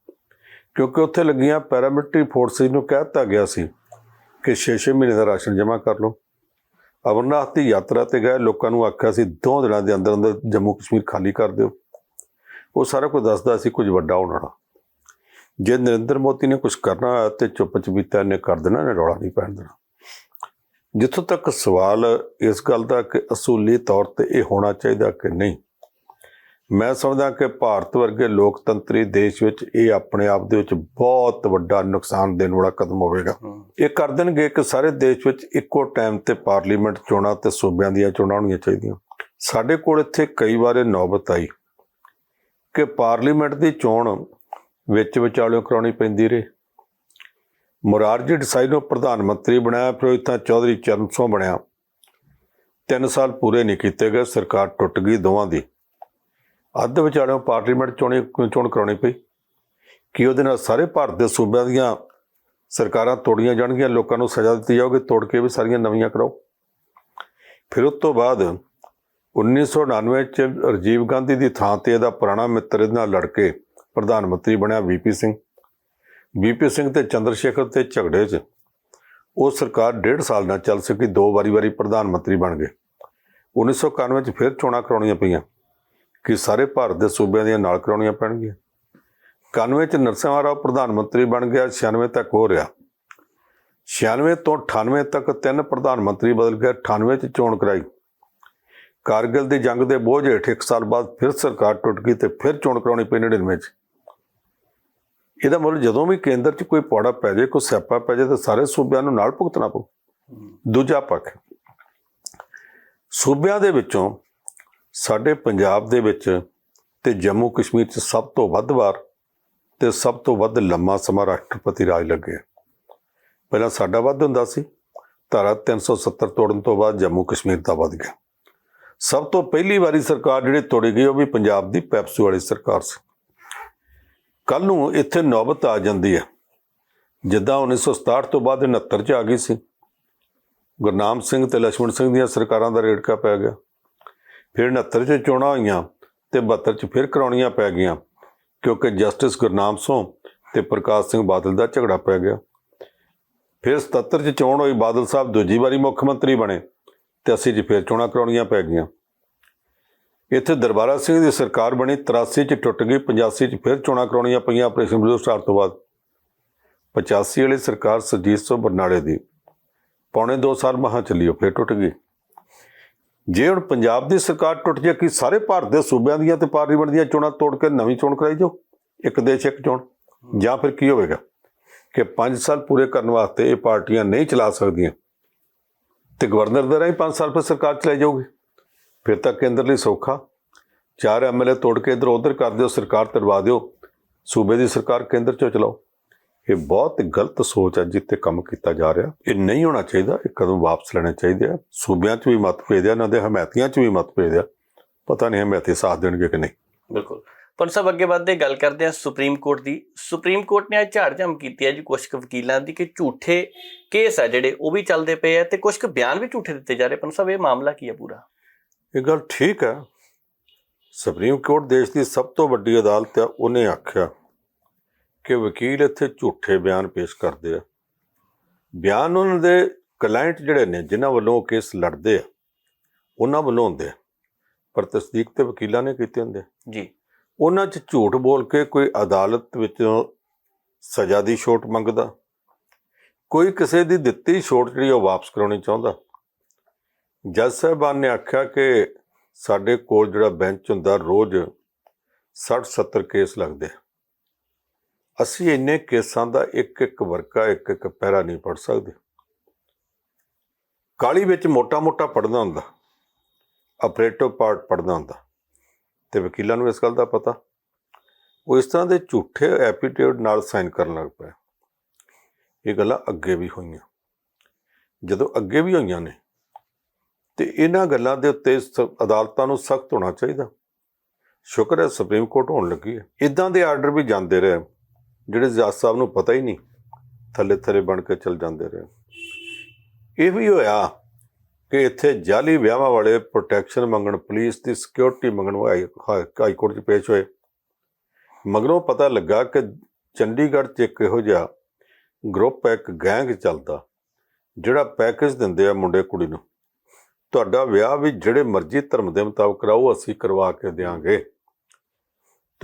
ਕਿਉਂਕਿ ਉੱਥੇ ਲੱਗੀਆਂ ਪੈਰਾਮਿਲਟਰੀ ਫੋਰਸਿਸ ਨੂੰ ਕਹਿ ਦਿੱਤਾ ਗਿਆ ਸੀ ਕਿ 6-6 ਮਹੀਨੇ ਦਾ ਰਾਸ਼ਨ ਜਮ੍ਹਾਂ ਕਰ ਲਓ। ਅਮਰਨਾਥ ਦੀ ਯਾਤਰਾ ਤੇ ਗਏ, ਲੋਕਾਂ ਨੂੰ ਆਖਿਆ ਸੀ, ਦੋ ਦਿਨਾਂ ਦੇ ਅੰਦਰ ਅੰਦਰ ਜੰਮੂ ਕਸ਼ਮੀਰ ਖਾਲੀ ਕਰ ਦਿਓ। ਉਹ ਸਾਰਾ ਕੁਝ ਦੱਸਦਾ ਸੀ, ਕੁਝ ਵੱਡਾ ਹੋਣ ਵਾਲਾ ਜੇ ਨਰਿੰਦਰ ਮੋਦੀ ਨੇ ਕੁਝ ਕਰਨਾ ਹੋਇਆ ਤੇ ਚੁੱਪ ਚਪੀਤਾ ਨੇ ਕਰ ਦੇਣਾ ਨੇ ਰੌਲਾ ਨਹੀਂ ਪੈਣ ਦੇਣਾ। ਜਿੱਥੋਂ ਤੱਕ ਸਵਾਲ ਇਸ ਗੱਲ ਦਾ ਕਿ ਅਸੂਲੀ ਤੌਰ ਤੇ ਇਹ ਹੋਣਾ ਚਾਹੀਦਾ ਕਿ ਨਹੀਂ ਮੈਂ ਸਮਝਦਾ ਕਿ ਭਾਰਤ ਵਰਗੇ ਲੋਕਤੰਤਰੀ ਦੇਸ਼ ਵਿੱਚ ਇਹ ਆਪਣੇ ਆਪ ਦੇ ਵਿੱਚ ਬਹੁਤ ਵੱਡਾ ਨੁਕਸਾਨ ਦੇਣ ਵਾਲਾ ਕਦਮ ਹੋਵੇਗਾ। ਇਹ ਕਰ ਦੇਣਗੇ ਕਿ ਸਾਰੇ ਦੇਸ਼ ਵਿੱਚ ਇੱਕੋ ਟਾਈਮ ਤੇ ਪਾਰਲੀਮੈਂਟ ਚੋਣਾਂ ਤੇ ਸੂਬਿਆਂ ਦੀਆਂ ਚੋਣਾਂ ਹੋਣੀਆਂ ਚਾਹੀਦੀਆਂ। ਸਾਡੇ ਕੋਲ ਇੱਥੇ ਕਈ ਵਾਰ ਇਹ ਨੌਬਤ ਆਈ ਕਿ ਪਾਰਲੀਮੈਂਟ ਦੀ ਚੋਣ ਵਿੱਚ ਵਿਚਾਲਿਓ ਕਰਾਉਣੀ ਪੈਂਦੀ ਰਹੀ। ਮੁਰਾਰਜੀ ਦੇਸਾਈ ਨੂੰ ਪ੍ਰਧਾਨ ਮੰਤਰੀ ਬਣਾਇਆ, ਫਿਰ ਉਹ ਇੱਥਾਂ ਚੌਧਰੀ ਚਰਨ ਸਿੰਘ ਬਣਿਆ। ਤਿੰਨ ਸਾਲ ਪੂਰੇ ਨਹੀਂ ਕੀਤੇ ਗਏ, ਸਰਕਾਰ ਟੁੱਟ ਗਈ ਦੋਵਾਂ ਦੀ। ਅੱਧ ਵਿਚਾਲਿਓਂ ਪਾਰਲੀਮੈਂਟ ਚੋਣੀ, ਚੋਣ ਕਰਾਉਣੀ ਪਈ। ਕਿ ਉਹਦੇ ਨਾਲ ਸਾਰੇ ਭਾਰਤ ਦੇ ਸੂਬਿਆਂ ਦੀਆਂ ਸਰਕਾਰਾਂ ਤੋੜੀਆਂ ਜਾਣਗੀਆਂ, ਲੋਕਾਂ ਨੂੰ ਸਜ਼ਾ ਦਿੱਤੀ ਜਾਊਗੀ, ਤੋੜ ਕੇ ਵੀ ਸਾਰੀਆਂ ਨਵੀਆਂ ਕਰਾਓ। ਫਿਰ ਉਸ ਤੋਂ ਬਾਅਦ 1999 ਚ ਰਾਜੀਵ ਗਾਂਧੀ ਦੀ ਥਾਂ ਤੇ ਇਹਦਾ ਪੁਰਾਣਾ ਮਿੱਤਰ ਇਹਦੇ ਨਾਲ ਲੜ ਕੇ ਪ੍ਰਧਾਨ ਮੰਤਰੀ ਬਣਿਆ ਵੀਪੀ ਸਿੰਘ। ਵੀਪੀ ਸਿੰਘ ਤੇ ਚੰਦਰ ਸ਼ੇਖਰ ਤੇ ਝਗੜੇ 'ਚ ਉਹ ਸਰਕਾਰ ਡੇਢ ਸਾਲ ਨਾਲ ਚੱਲ ਸਕੀ, ਦੋ ਵਾਰੀ-ਵਾਰੀ ਪ੍ਰਧਾਨ ਮੰਤਰੀ ਬਣ ਗਏ। 1991 ਚ ਫਿਰ ਚੋਣਾਂ ਕਰਾਉਣੀਆਂ ਪਈਆਂ। ਕਿ ਸਾਰੇ ਭਾਰਤ ਦੇ ਸੂਬਿਆਂ ਦੀਆਂ ਨਾਲ ਕਰਾਉਣੀਆਂ ਪੈਣਗੀਆਂ। 91 ਚ ਨਰਸਿਮਹਾ ਰਾਓ ਪ੍ਰਧਾਨ ਮੰਤਰੀ ਬਣ ਗਿਆ 96 ਤੱਕ ਹੋ ਰਿਹਾ। 96 ਤੋਂ 98 ਤੱਕ ਤਿੰਨ ਪ੍ਰਧਾਨ ਮੰਤਰੀ ਬਦਲ ਗਏ 98 ਚ ਚੋਣ ਕਰਾਈ। ਕਾਰਗਿਲ ਦੀ ਜੰਗ ਦੇ ਬੋਝ ਹੇਠ ਇੱਕ ਸਾਲ ਬਾਅਦ ਫਿਰ ਸਰਕਾਰ ਟੁੱਟ ਗਈ ਤੇ ਫਿਰ ਚੋਣ ਕਰਾਉਣੀ ਪਈ 99 ਚ। ਇਹਦਾ ਮਤਲਬ ਜਦੋਂ ਵੀ ਕੇਂਦਰ 'ਚ ਕੋਈ ਪੌੜਾ ਪੈ ਜਾਏ, ਕੋਈ ਸਿਆਪਾ ਪੈ ਜਾਏ, ਤਾਂ ਸਾਰੇ ਸੂਬਿਆਂ ਨੂੰ ਨਾਲ ਭੁਗਤਣਾ ਪਊ। ਦੂਜਾ ਪੱਖ। ਸੂਬਿਆਂ ਦੇ ਵਿੱਚੋਂ ਸਾਡੇ ਪੰਜਾਬ ਦੇ ਵਿੱਚ ਤੇ ਜੰਮੂ ਕਸ਼ਮੀਰ 'ਚ ਸਭ ਤੋਂ ਵੱਧ ਵਾਰ ਤੇ ਸਭ ਤੋਂ ਵੱਧ ਲੰਮਾ ਸਮਾਂ ਰਾਸ਼ਟਰਪਤੀ ਰਾਜ ਲੱਗੇ। ਪਹਿਲਾਂ ਸਾਡਾ ਵੱਧ ਹੁੰਦਾ ਸੀ, ਧਾਰਾ 370 ਤੋੜਨ ਤੋਂ ਬਾਅਦ ਜੰਮੂ ਕਸ਼ਮੀਰ ਦਾ ਵੱਧ ਗਿਆ। ਸਭ ਤੋਂ ਪਹਿਲੀ ਵਾਰੀ ਸਰਕਾਰ ਜਿਹੜੀ ਤੋੜੀ ਗਈ, ਉਹ ਵੀ ਪੰਜਾਬ ਦੀ ਪੈਪਸੂ ਵਾਲੀ ਸਰਕਾਰ ਸੀ। ਕੱਲ ਨੂੰ ਇੱਥੇ ਨੌਬਤ ਆ ਜਾਂਦੀ ਹੈ। ਜਿੱਦਾਂ 1967 ਤੋਂ ਬਾਅਦ 69 ਚ ਆ ਗਈ ਸੀ। ਗੁਰਨਾਮ ਸਿੰਘ ਤੇ ਲక్ష్మణ ਸਿੰਘ ਦੀਆਂ ਸਰਕਾਰਾਂ ਦਾ ਰੇੜਕਾ ਪੈ ਗਿਆ। ਫਿਰ 69 ਚ ਚੋਣਾਂ ਹੋਈਆਂ ਤੇ 72 ਚ ਫਿਰ ਕਰਾਉਣੀਆਂ ਪੈ ਗਈਆਂ, ਕਿਉਂਕਿ ਜਸਟਿਸ ਗੁਰਨਾਮ ਸਿੰਘ ਤੇ ਪ੍ਰਕਾਸ਼ ਸਿੰਘ ਬਾਦਲ ਦਾ ਝਗੜਾ ਪੈ ਗਿਆ। ਫਿਰ 77 ਚ ਚੋਣ ਹੋਈ, ਬਾਦਲ ਸਾਹਿਬ ਦੂਜੀ ਵਾਰੀ ਮੁੱਖ ਮੰਤਰੀ ਬਣੇ ਤੇ 80 ਚ ਫਿਰ ਚੋਣਾਂ ਕਰਾਉਣੀਆਂ ਪੈ ਗਈਆਂ। ਇੱਥੇ ਦਰਬਾਰਾ ਸਿੰਘ ਦੀ ਸਰਕਾਰ ਬਣੀ 83 ਚ ਟੁੱਟ ਗਈ 85 ਚ ਫਿਰ ਚੋਣਾਂ ਕਰਾਉਣੀਆਂ ਪਈਆਂ ਆਪਰੇਸ਼ਨ ਬਲੂ ਸਟਾਰ ਤੋਂ ਬਾਅਦ। 85 ਵਾਲੀ ਸਰਕਾਰ ਸਰਜੀਤ ਸਿੰਘ ਬਰਨਾਲੇ ਦੀ। ਪੌਣੇ 2 ਸਾਲ ਮਹਾ ਚੱਲੀ, ਉਹ ਫਿਰ ਟੁੱਟ ਗਈ। ਜੇ ਹੁਣ ਪੰਜਾਬ ਦੀ ਸਰਕਾਰ ਟੁੱਟ ਜੇ ਕਿ ਸਾਰੇ ਭਾਰਤ ਦੇ ਸੂਬਿਆਂ ਦੀਆਂ ਤੇ ਪਾਰਲੀਮੈਂਟ ਦੀਆਂ ਚੋਣਾਂ ਤੋੜ ਕੇ ਨਵੀਂ ਚੋਣ ਕਰਾਈ ਜਾਓ ਇੱਕ ਦੇਸ਼, ਇੱਕ ਚੋਣ, ਜਾਂ ਫਿਰ ਕੀ ਹੋਵੇਗਾ ਕਿ 5 ਸਾਲ ਪੂਰੇ ਕਰਨ ਵਾਸਤੇ ਇਹ ਪਾਰਟੀਆਂ ਨਹੀਂ ਚਲਾ ਸਕਦੀਆਂ ਤੇ ਗਵਰਨਰ ਦੇ ਰਾਹੀਂ 5 ਸਾਲ ਫਿਰ ਸਰਕਾਰ ਚਲਾਈ ਜਾਊਗੀ? ਫਿਰ ਤਾਂ ਕੇਂਦਰ ਲਈ ਸੌਖਾ। ਚਾਰ ਐਮਐਲਏ ਤੋੜ ਕੇ ਇਧਰ ਉਧਰ ਕਰ ਦਿਓ, ਸਰਕਾਰ ਤਰਵਾ ਦਿਓ, ਸੂਬੇ ਦੀ ਸਰਕਾਰ ਕੇਂਦਰ ਚੋਂ ਚਲਾਓ। ਇਹ ਬਹੁਤ ਗਲਤ ਸੋਚ ਹੈ ਜਿੱਤੇ ਕੰਮ ਕੀਤਾ ਜਾ ਰਿਹਾ। ਇਹ ਨਹੀਂ ਹੋਣਾ ਚਾਹੀਦਾ ਇਹ ਕਦਮ ਵਾਪਸ ਲੈਣੇ ਚਾਹੀਦੇ ਆ। ਸੂਬਿਆਂ 'ਚ ਵੀ ਮਤਭੇਦ ਆ ਇਹਨਾਂ ਦੇ ਹਮਾਇਤੀਆਂ 'ਚ ਵੀ ਮਤਭੇਦ ਆ। ਪਤਾ ਨਹੀਂ ਹਮਾਇਤੀ ਸਾਥ ਦੇਣਗੇ ਕਿ ਨਹੀਂ। ਬਿਲਕੁਲ। ਪਰ ਸਭ ਅੱਗੇ ਵੱਧਦੇ ਗੱਲ ਕਰਦੇ ਹਾਂ ਸੁਪਰੀਮ ਕੋਰਟ ਦੀ। ਸੁਪਰੀਮ ਕੋਰਟ ਨੇ ਅੱਜ ਝਾੜ-ਝੰਮ ਕੀਤੀ ਹੈ ਜੀ ਕੁਝ ਕੁ ਵਕੀਲਾਂ ਦੀ ਕਿ ਝੂਠੇ ਕੇਸ ਆ ਜਿਹੜੇ ਉਹ ਵੀ ਚੱਲਦੇ ਪਏ ਆ ਤੇ ਕੁਝ ਕੁ ਬਿਆਨ ਵੀ ਝੂਠੇ ਦਿੱਤੇ ਜਾ ਰਹੇ। ਪਰ ਸਭ ਇਹ ਮਾਮਲਾ ਕੀ ਹੈ ਪੂਰਾ? ਇਹ ਗੱਲ ਠੀਕ ਹੈ ਸੁਪਰੀਮ ਕੋਰਟ ਦੇਸ਼ ਦੀ ਸਭ ਤੋਂ ਵੱਡੀ ਅਦਾਲਤ ਹੈ ਉਹਨੇ ਆਖਿਆ ਕਿ ਵਕੀਲ ਇੱਥੇ ਝੂਠੇ ਬਿਆਨ ਪੇਸ਼ ਕਰਦੇ ਆ ਬਿਆਨ ਉਹਨਾਂ ਦੇ ਕਲਾਇੰਟ ਜਿਹੜੇ ਨੇ ਜਿਨ੍ਹਾਂ ਵੱਲੋਂ ਕੇਸ ਲੜਦੇ ਆ ਉਹਨਾਂ ਵੱਲੋਂ ਹੁੰਦੇ ਆ ਪਰ ਤਸਦੀਕ ਤੇ ਵਕੀਲਾਂ ਨੇ ਕੀਤੇ ਹੁੰਦੇ। ਜੀ ਉਹਨਾਂ 'ਚ ਝੂਠ ਬੋਲ ਕੇ ਕੋਈ ਅਦਾਲਤ ਵਿੱਚੋਂ ਸਜ਼ਾ ਦੀ ਛੋਟ ਮੰਗਦਾ ਕੋਈ ਕਿਸੇ ਦੀ ਦਿੱਤੀ ਛੋਟ ਜਿਹੜੀ ਉਹ ਵਾਪਸ ਕਰਾਉਣੀ ਚਾਹੁੰਦਾ ਜੱਜ ਸਾਹਿਬਾਨ ਨੇ ਆਖਿਆ ਕਿ ਸਾਡੇ ਕੋਲ ਜਿਹੜਾ ਬੈਂਚ ਹੁੰਦਾ ਰੋਜ਼ 60 70 ਕੇਸ ਲੱਗਦੇ ਆ। ਅਸੀਂ ਇੰਨੇ ਕੇਸਾਂ ਦਾ ਇੱਕ ਇੱਕ ਵਰਕਾ ਇੱਕ ਇੱਕ ਪੈਰਾ ਨਹੀਂ ਪੜ ਸਕਦੇ। ਕਾਲੀ ਵਿੱਚ ਮੋਟਾ-ਮੋਟਾ ਪੜਨਾ ਹੁੰਦਾ। ਆਪਰੇਟਿਵ ਪਾਰਟ ਪੜਨਾ ਹੁੰਦਾ। ਤੇ ਵਕੀਲਾਂ ਨੂੰ ਇਸ ਗੱਲ ਦਾ ਪਤਾ। ਉਹ ਇਸ ਤਰ੍ਹਾਂ ਦੇ ਝੂਠੇ ਐਪੀਟਿਊਡ ਨਾਲ ਸਾਈਨ ਕਰਨ ਲੱਗ ਪਏ। ਇਹ ਗੱਲਾਂ ਅੱਗੇ ਵੀ ਹੋਈਆਂ। ਜਦੋਂ ਅੱਗੇ ਵੀ ਹੋਈਆਂ ਨੇ, ਤੇ ਇਹਨਾਂ ਗੱਲਾਂ ਦੇ ਉੱਤੇ ਸ- ਅਦਾਲਤਾਂ ਨੂੰ ਸਖਤ ਹੋਣਾ ਚਾਹੀਦਾ। ਸ਼ੁਕਰ ਹੈ ਸੁਪਰੀਮ ਕੋਰਟ ਹੋਣ ਲੱਗੀ ਹੈ। ਇਦਾਂ ਦੇ ਆਰਡਰ ਵੀ ਜਾਂਦੇ ਰਹੇ। ਜਿਹੜੇ ਜੱਜ ਸਾਹਿਬ ਨੂੰ ਪਤਾ ਹੀ ਨਹੀਂ, ਥੱਲੇ ਥੱਲੇ ਬਣ ਕੇ ਚੱਲ ਜਾਂਦੇ ਰਹੇ। ਇਹ ਵੀ ਹੋਇਆ ਕਿ ਇੱਥੇ ਜਾਲੀ ਵਿਆਹਾਂ ਵਾਲੇ ਪ੍ਰੋਟੈਕਸ਼ਨ ਮੰਗਣ ਪੁਲਿਸ ਦੀ ਸਿਕਿਉਰਿਟੀ ਮੰਗਣ ਹਾਈ ਹਾਈ ਕੋਰਟ 'ਚ ਪੇਸ਼ ਹੋਏ। ਮਗਰੋਂ ਪਤਾ ਲੱਗਾ ਕਿ ਚੰਡੀਗੜ੍ਹ 'ਚ ਇੱਕ ਇਹੋ ਜਿਹਾ ਗਰੁੱਪ ਹੈ ਇੱਕ ਗੈਂਗ ਚੱਲਦਾ, ਜਿਹੜਾ ਪੈਕੇਜ ਦਿੰਦੇ ਆ ਮੁੰਡੇ ਕੁੜੀ ਨੂੰ। ਤੁਹਾਡਾ ਵਿਆਹ ਵੀ ਜਿਹੜੇ ਮਰਜ਼ੀ ਧਰਮ ਦੇ ਮੁਤਾਬਕ ਕਰਾਓ, ਅਸੀਂ ਕਰਵਾ ਕੇ ਦੇਾਂਗੇ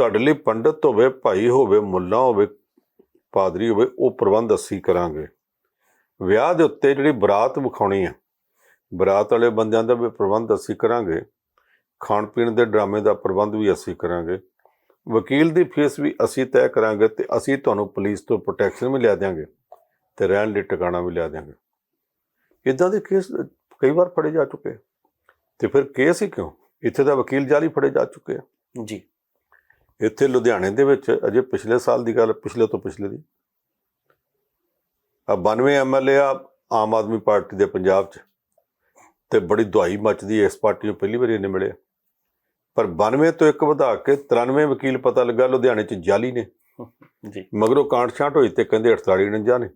ਤੁਹਾਡੇ ਲਈ ਪੰਡਤ ਹੋਵੇ, ਭਾਈ ਹੋਵੇ, ਮੁੱਲਾ ਹੋਵੇ, ਪਾਦਰੀ ਹੋਵੇ, ਉਹ ਪ੍ਰਬੰਧ ਅਸੀਂ ਕਰਾਂਗੇ। ਵਿਆਹ ਦੇ ਉੱਤੇ ਜਿਹੜੀ ਬਰਾਤ ਵਿਖਾਉਣੀ ਆ, ਬਰਾਤ ਵਾਲੇ ਬੰਦਿਆਂ ਦਾ ਵੀ ਪ੍ਰਬੰਧ ਅਸੀਂ ਕਰਾਂਗੇ। ਖਾਣ ਪੀਣ ਦੇ ਡਰਾਮੇ ਦਾ ਪ੍ਰਬੰਧ ਵੀ ਅਸੀਂ ਕਰਾਂਗੇ। ਵਕੀਲ ਦੀ ਫੀਸ ਵੀ ਅਸੀਂ ਤੈਅ ਕਰਾਂਗੇ ਤੇ ਅਸੀਂ ਤੁਹਾਨੂੰ ਪੁਲਿਸ ਤੋਂ ਪ੍ਰੋਟੈਕਸ਼ਨ ਵੀ ਲਿਆ ਦਿਆਂਗੇ ਤੇ ਰਹਿਣ ਲਈ ਟਿਕਾਣਾ ਵੀ ਲਿਆ ਦਿਆਂਗੇ। ਇਦਾਂ ਦੇ ਕੇਸ ਕਈ ਵਾਰ ਫੜੇ ਜਾ ਚੁੱਕੇ ਆ। ਤੇ ਫਿਰ ਕੇਸ ਹੀ ਕਿਉਂ? ਇੱਥੇ ਦਾ ਵਕੀਲ ਜਾਲੀ ਫੜੇ ਜਾ ਚੁੱਕੇ ਆ। ਜੀ। ਇੱਥੇ ਲੁਧਿਆਣੇ ਦੇ ਵਿੱਚ ਅਜੇ ਪਿਛਲੇ ਸਾਲ ਦੀ ਗੱਲ ਪਿਛਲੇ ਤੋਂ ਪਿਛਲੇ ਦੀ। ਆ 92 ਐਮਐਲਏ ਆ ਆਮ ਆਦਮੀ ਪਾਰਟੀ ਦੇ ਪੰਜਾਬ 'ਚ ਤੇ ਬੜੀ ਦੁਹਾਈ ਮੱਚਦੀ ਇਸ ਪਾਰਟੀ ਨੂੰ ਪਹਿਲੀ ਵਾਰੀ ਇਹਨੇ ਮਿਲਿਆ ਪਰ 92 ਤੋਂ ਇੱਕ ਵਧਾ ਕੇ 93 ਵਕੀਲ ਪਤਾ ਲੱਗਾ ਲੁਧਿਆਣੇ 'ਚ ਜਾਲੀ ਨੇ। ਜੀ। ਮਗਰੋਂ ਕਾਂਟ ਛਾਂਟ ਹੋਈ ਤੇ ਕਹਿੰਦੇ 48 49 ਨੇ।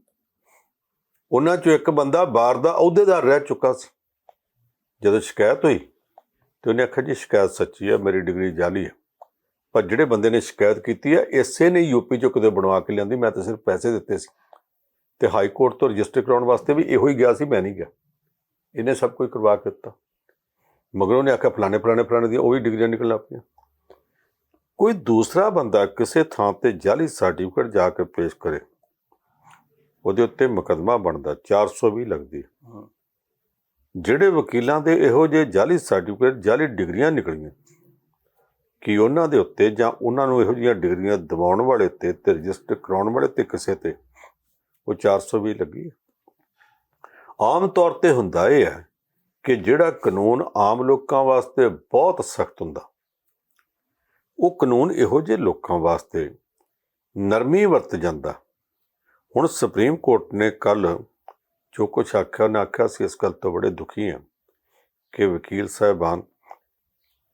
ਉਹਨਾਂ 'ਚੋਂ ਇੱਕ ਬੰਦਾ ਬਾਰ ਦਾ ਅਹੁਦੇਦਾਰ ਰਹਿ ਚੁੱਕਾ ਸੀ। ਜਦੋਂ ਸ਼ਿਕਾਇਤ ਹੋਈ ਤੇ ਉਹਨੇ ਆਖਿਆ ਜੀ ਸ਼ਿਕਾਇਤ ਸੱਚੀ ਹੈ ਮੇਰੀ ਡਿਗਰੀ ਜਾਲੀ ਹੈ। ਪਰ ਜਿਹੜੇ ਬੰਦੇ ਨੇ ਸ਼ਿਕਾਇਤ ਕੀਤੀ ਹੈ ਇਸੇ ਨੇ ਯੂਪੀ ਚੋਂ ਕਿਤੇ ਬਣਵਾ ਕੇ ਲਿਆਂਦੀ ਮੈਂ ਤਾਂ ਸਿਰਫ ਪੈਸੇ ਦਿੱਤੇ ਸੀ। ਤੇ ਹਾਈ ਕੋਰਟ ਤੋਂ ਰਜਿਸਟਰ ਕਰਾਉਣ ਵਾਸਤੇ ਵੀ ਇਹੋ ਹੀ ਗਿਆ ਸੀ ਮੈਂ ਨਹੀਂ ਗਿਆ। ਇਹਨੇ ਸਭ ਕੁਝ ਕਰਵਾ ਕੇ ਦਿੱਤਾ। ਮਗਰੋਂ ਨੇ ਆਖਿਆ ਫਲਾਣੇ ਫਲਾਣੇ ਫਲਾਣੇ ਦੀਆਂ ਉਹ ਵੀ ਡਿਗਰੀਆਂ ਨਿਕਲਣ ਲੱਗ ਪਈਆਂ। ਕੋਈ ਦੂਸਰਾ ਬੰਦਾ ਕਿਸੇ ਥਾਂ ਤੇ ਜਾਲੀ ਸਰਟੀਫਿਕੇਟ ਜਾ ਕੇ ਪੇਸ਼ ਕਰੇ ਉਹਦੇ ਉੱਤੇ ਮੁਕੱਦਮਾ ਬਣਦਾ 420 ਲੱਗਦੀ ਹੈ। ਹਮ, ਜਿਹੜੇ ਵਕੀਲਾਂ ਦੇ ਇਹੋ ਜਿਹੇ ਜਾਲੀ ਸਰਟੀਫਿਕੇਟ ਜਾਲੀ ਡਿਗਰੀਆਂ ਨਿਕਲੀਆਂ ਕਿ ਉਹਨਾਂ ਦੇ ਉੱਤੇ ਜਾਂ ਉਹਨਾਂ ਨੂੰ ਇਹੋ ਜਿਹੀਆਂ ਡਿਗਰੀਆਂ ਦਿਵਾਉਣ ਵਾਲੇ ਤੇ ਤੇ ਰਜਿਸਟਰ ਕਰਾਉਣ ਵਾਲੇ ਤੇ ਕਿਸੇ ਤੇ ਉਹ 420 ਲੱਗੀ ਆਮ ਤੌਰ ਤੇ ਹੁੰਦਾ ਇਹ ਹੈ ਕਿ ਜਿਹੜਾ ਕਾਨੂੰਨ ਆਮ ਲੋਕਾਂ ਵਾਸਤੇ ਬਹੁਤ ਸਖਤ ਹੁੰਦਾ, ਉਹ ਕਾਨੂੰਨ ਇਹੋ ਜਿਹੇ ਲੋਕਾਂ ਵਾਸਤੇ ਨਰਮੀ ਵਰਤ ਜਾਂਦਾ। ਹੁਣ ਸੁਪਰੀਮ ਕੋਰਟ ਨੇ ਕੱਲ ਜੋ ਕੁਛ ਆਖਿਆ ਨਾ ਆਖਿਆ ਸੀ, ਇਸ ਗੱਲ ਤੋਂ ਬੜੇ ਦੁਖੀ ਹਾਂ ਕਿ ਵਕੀਲ ਸਾਹਿਬਾਨ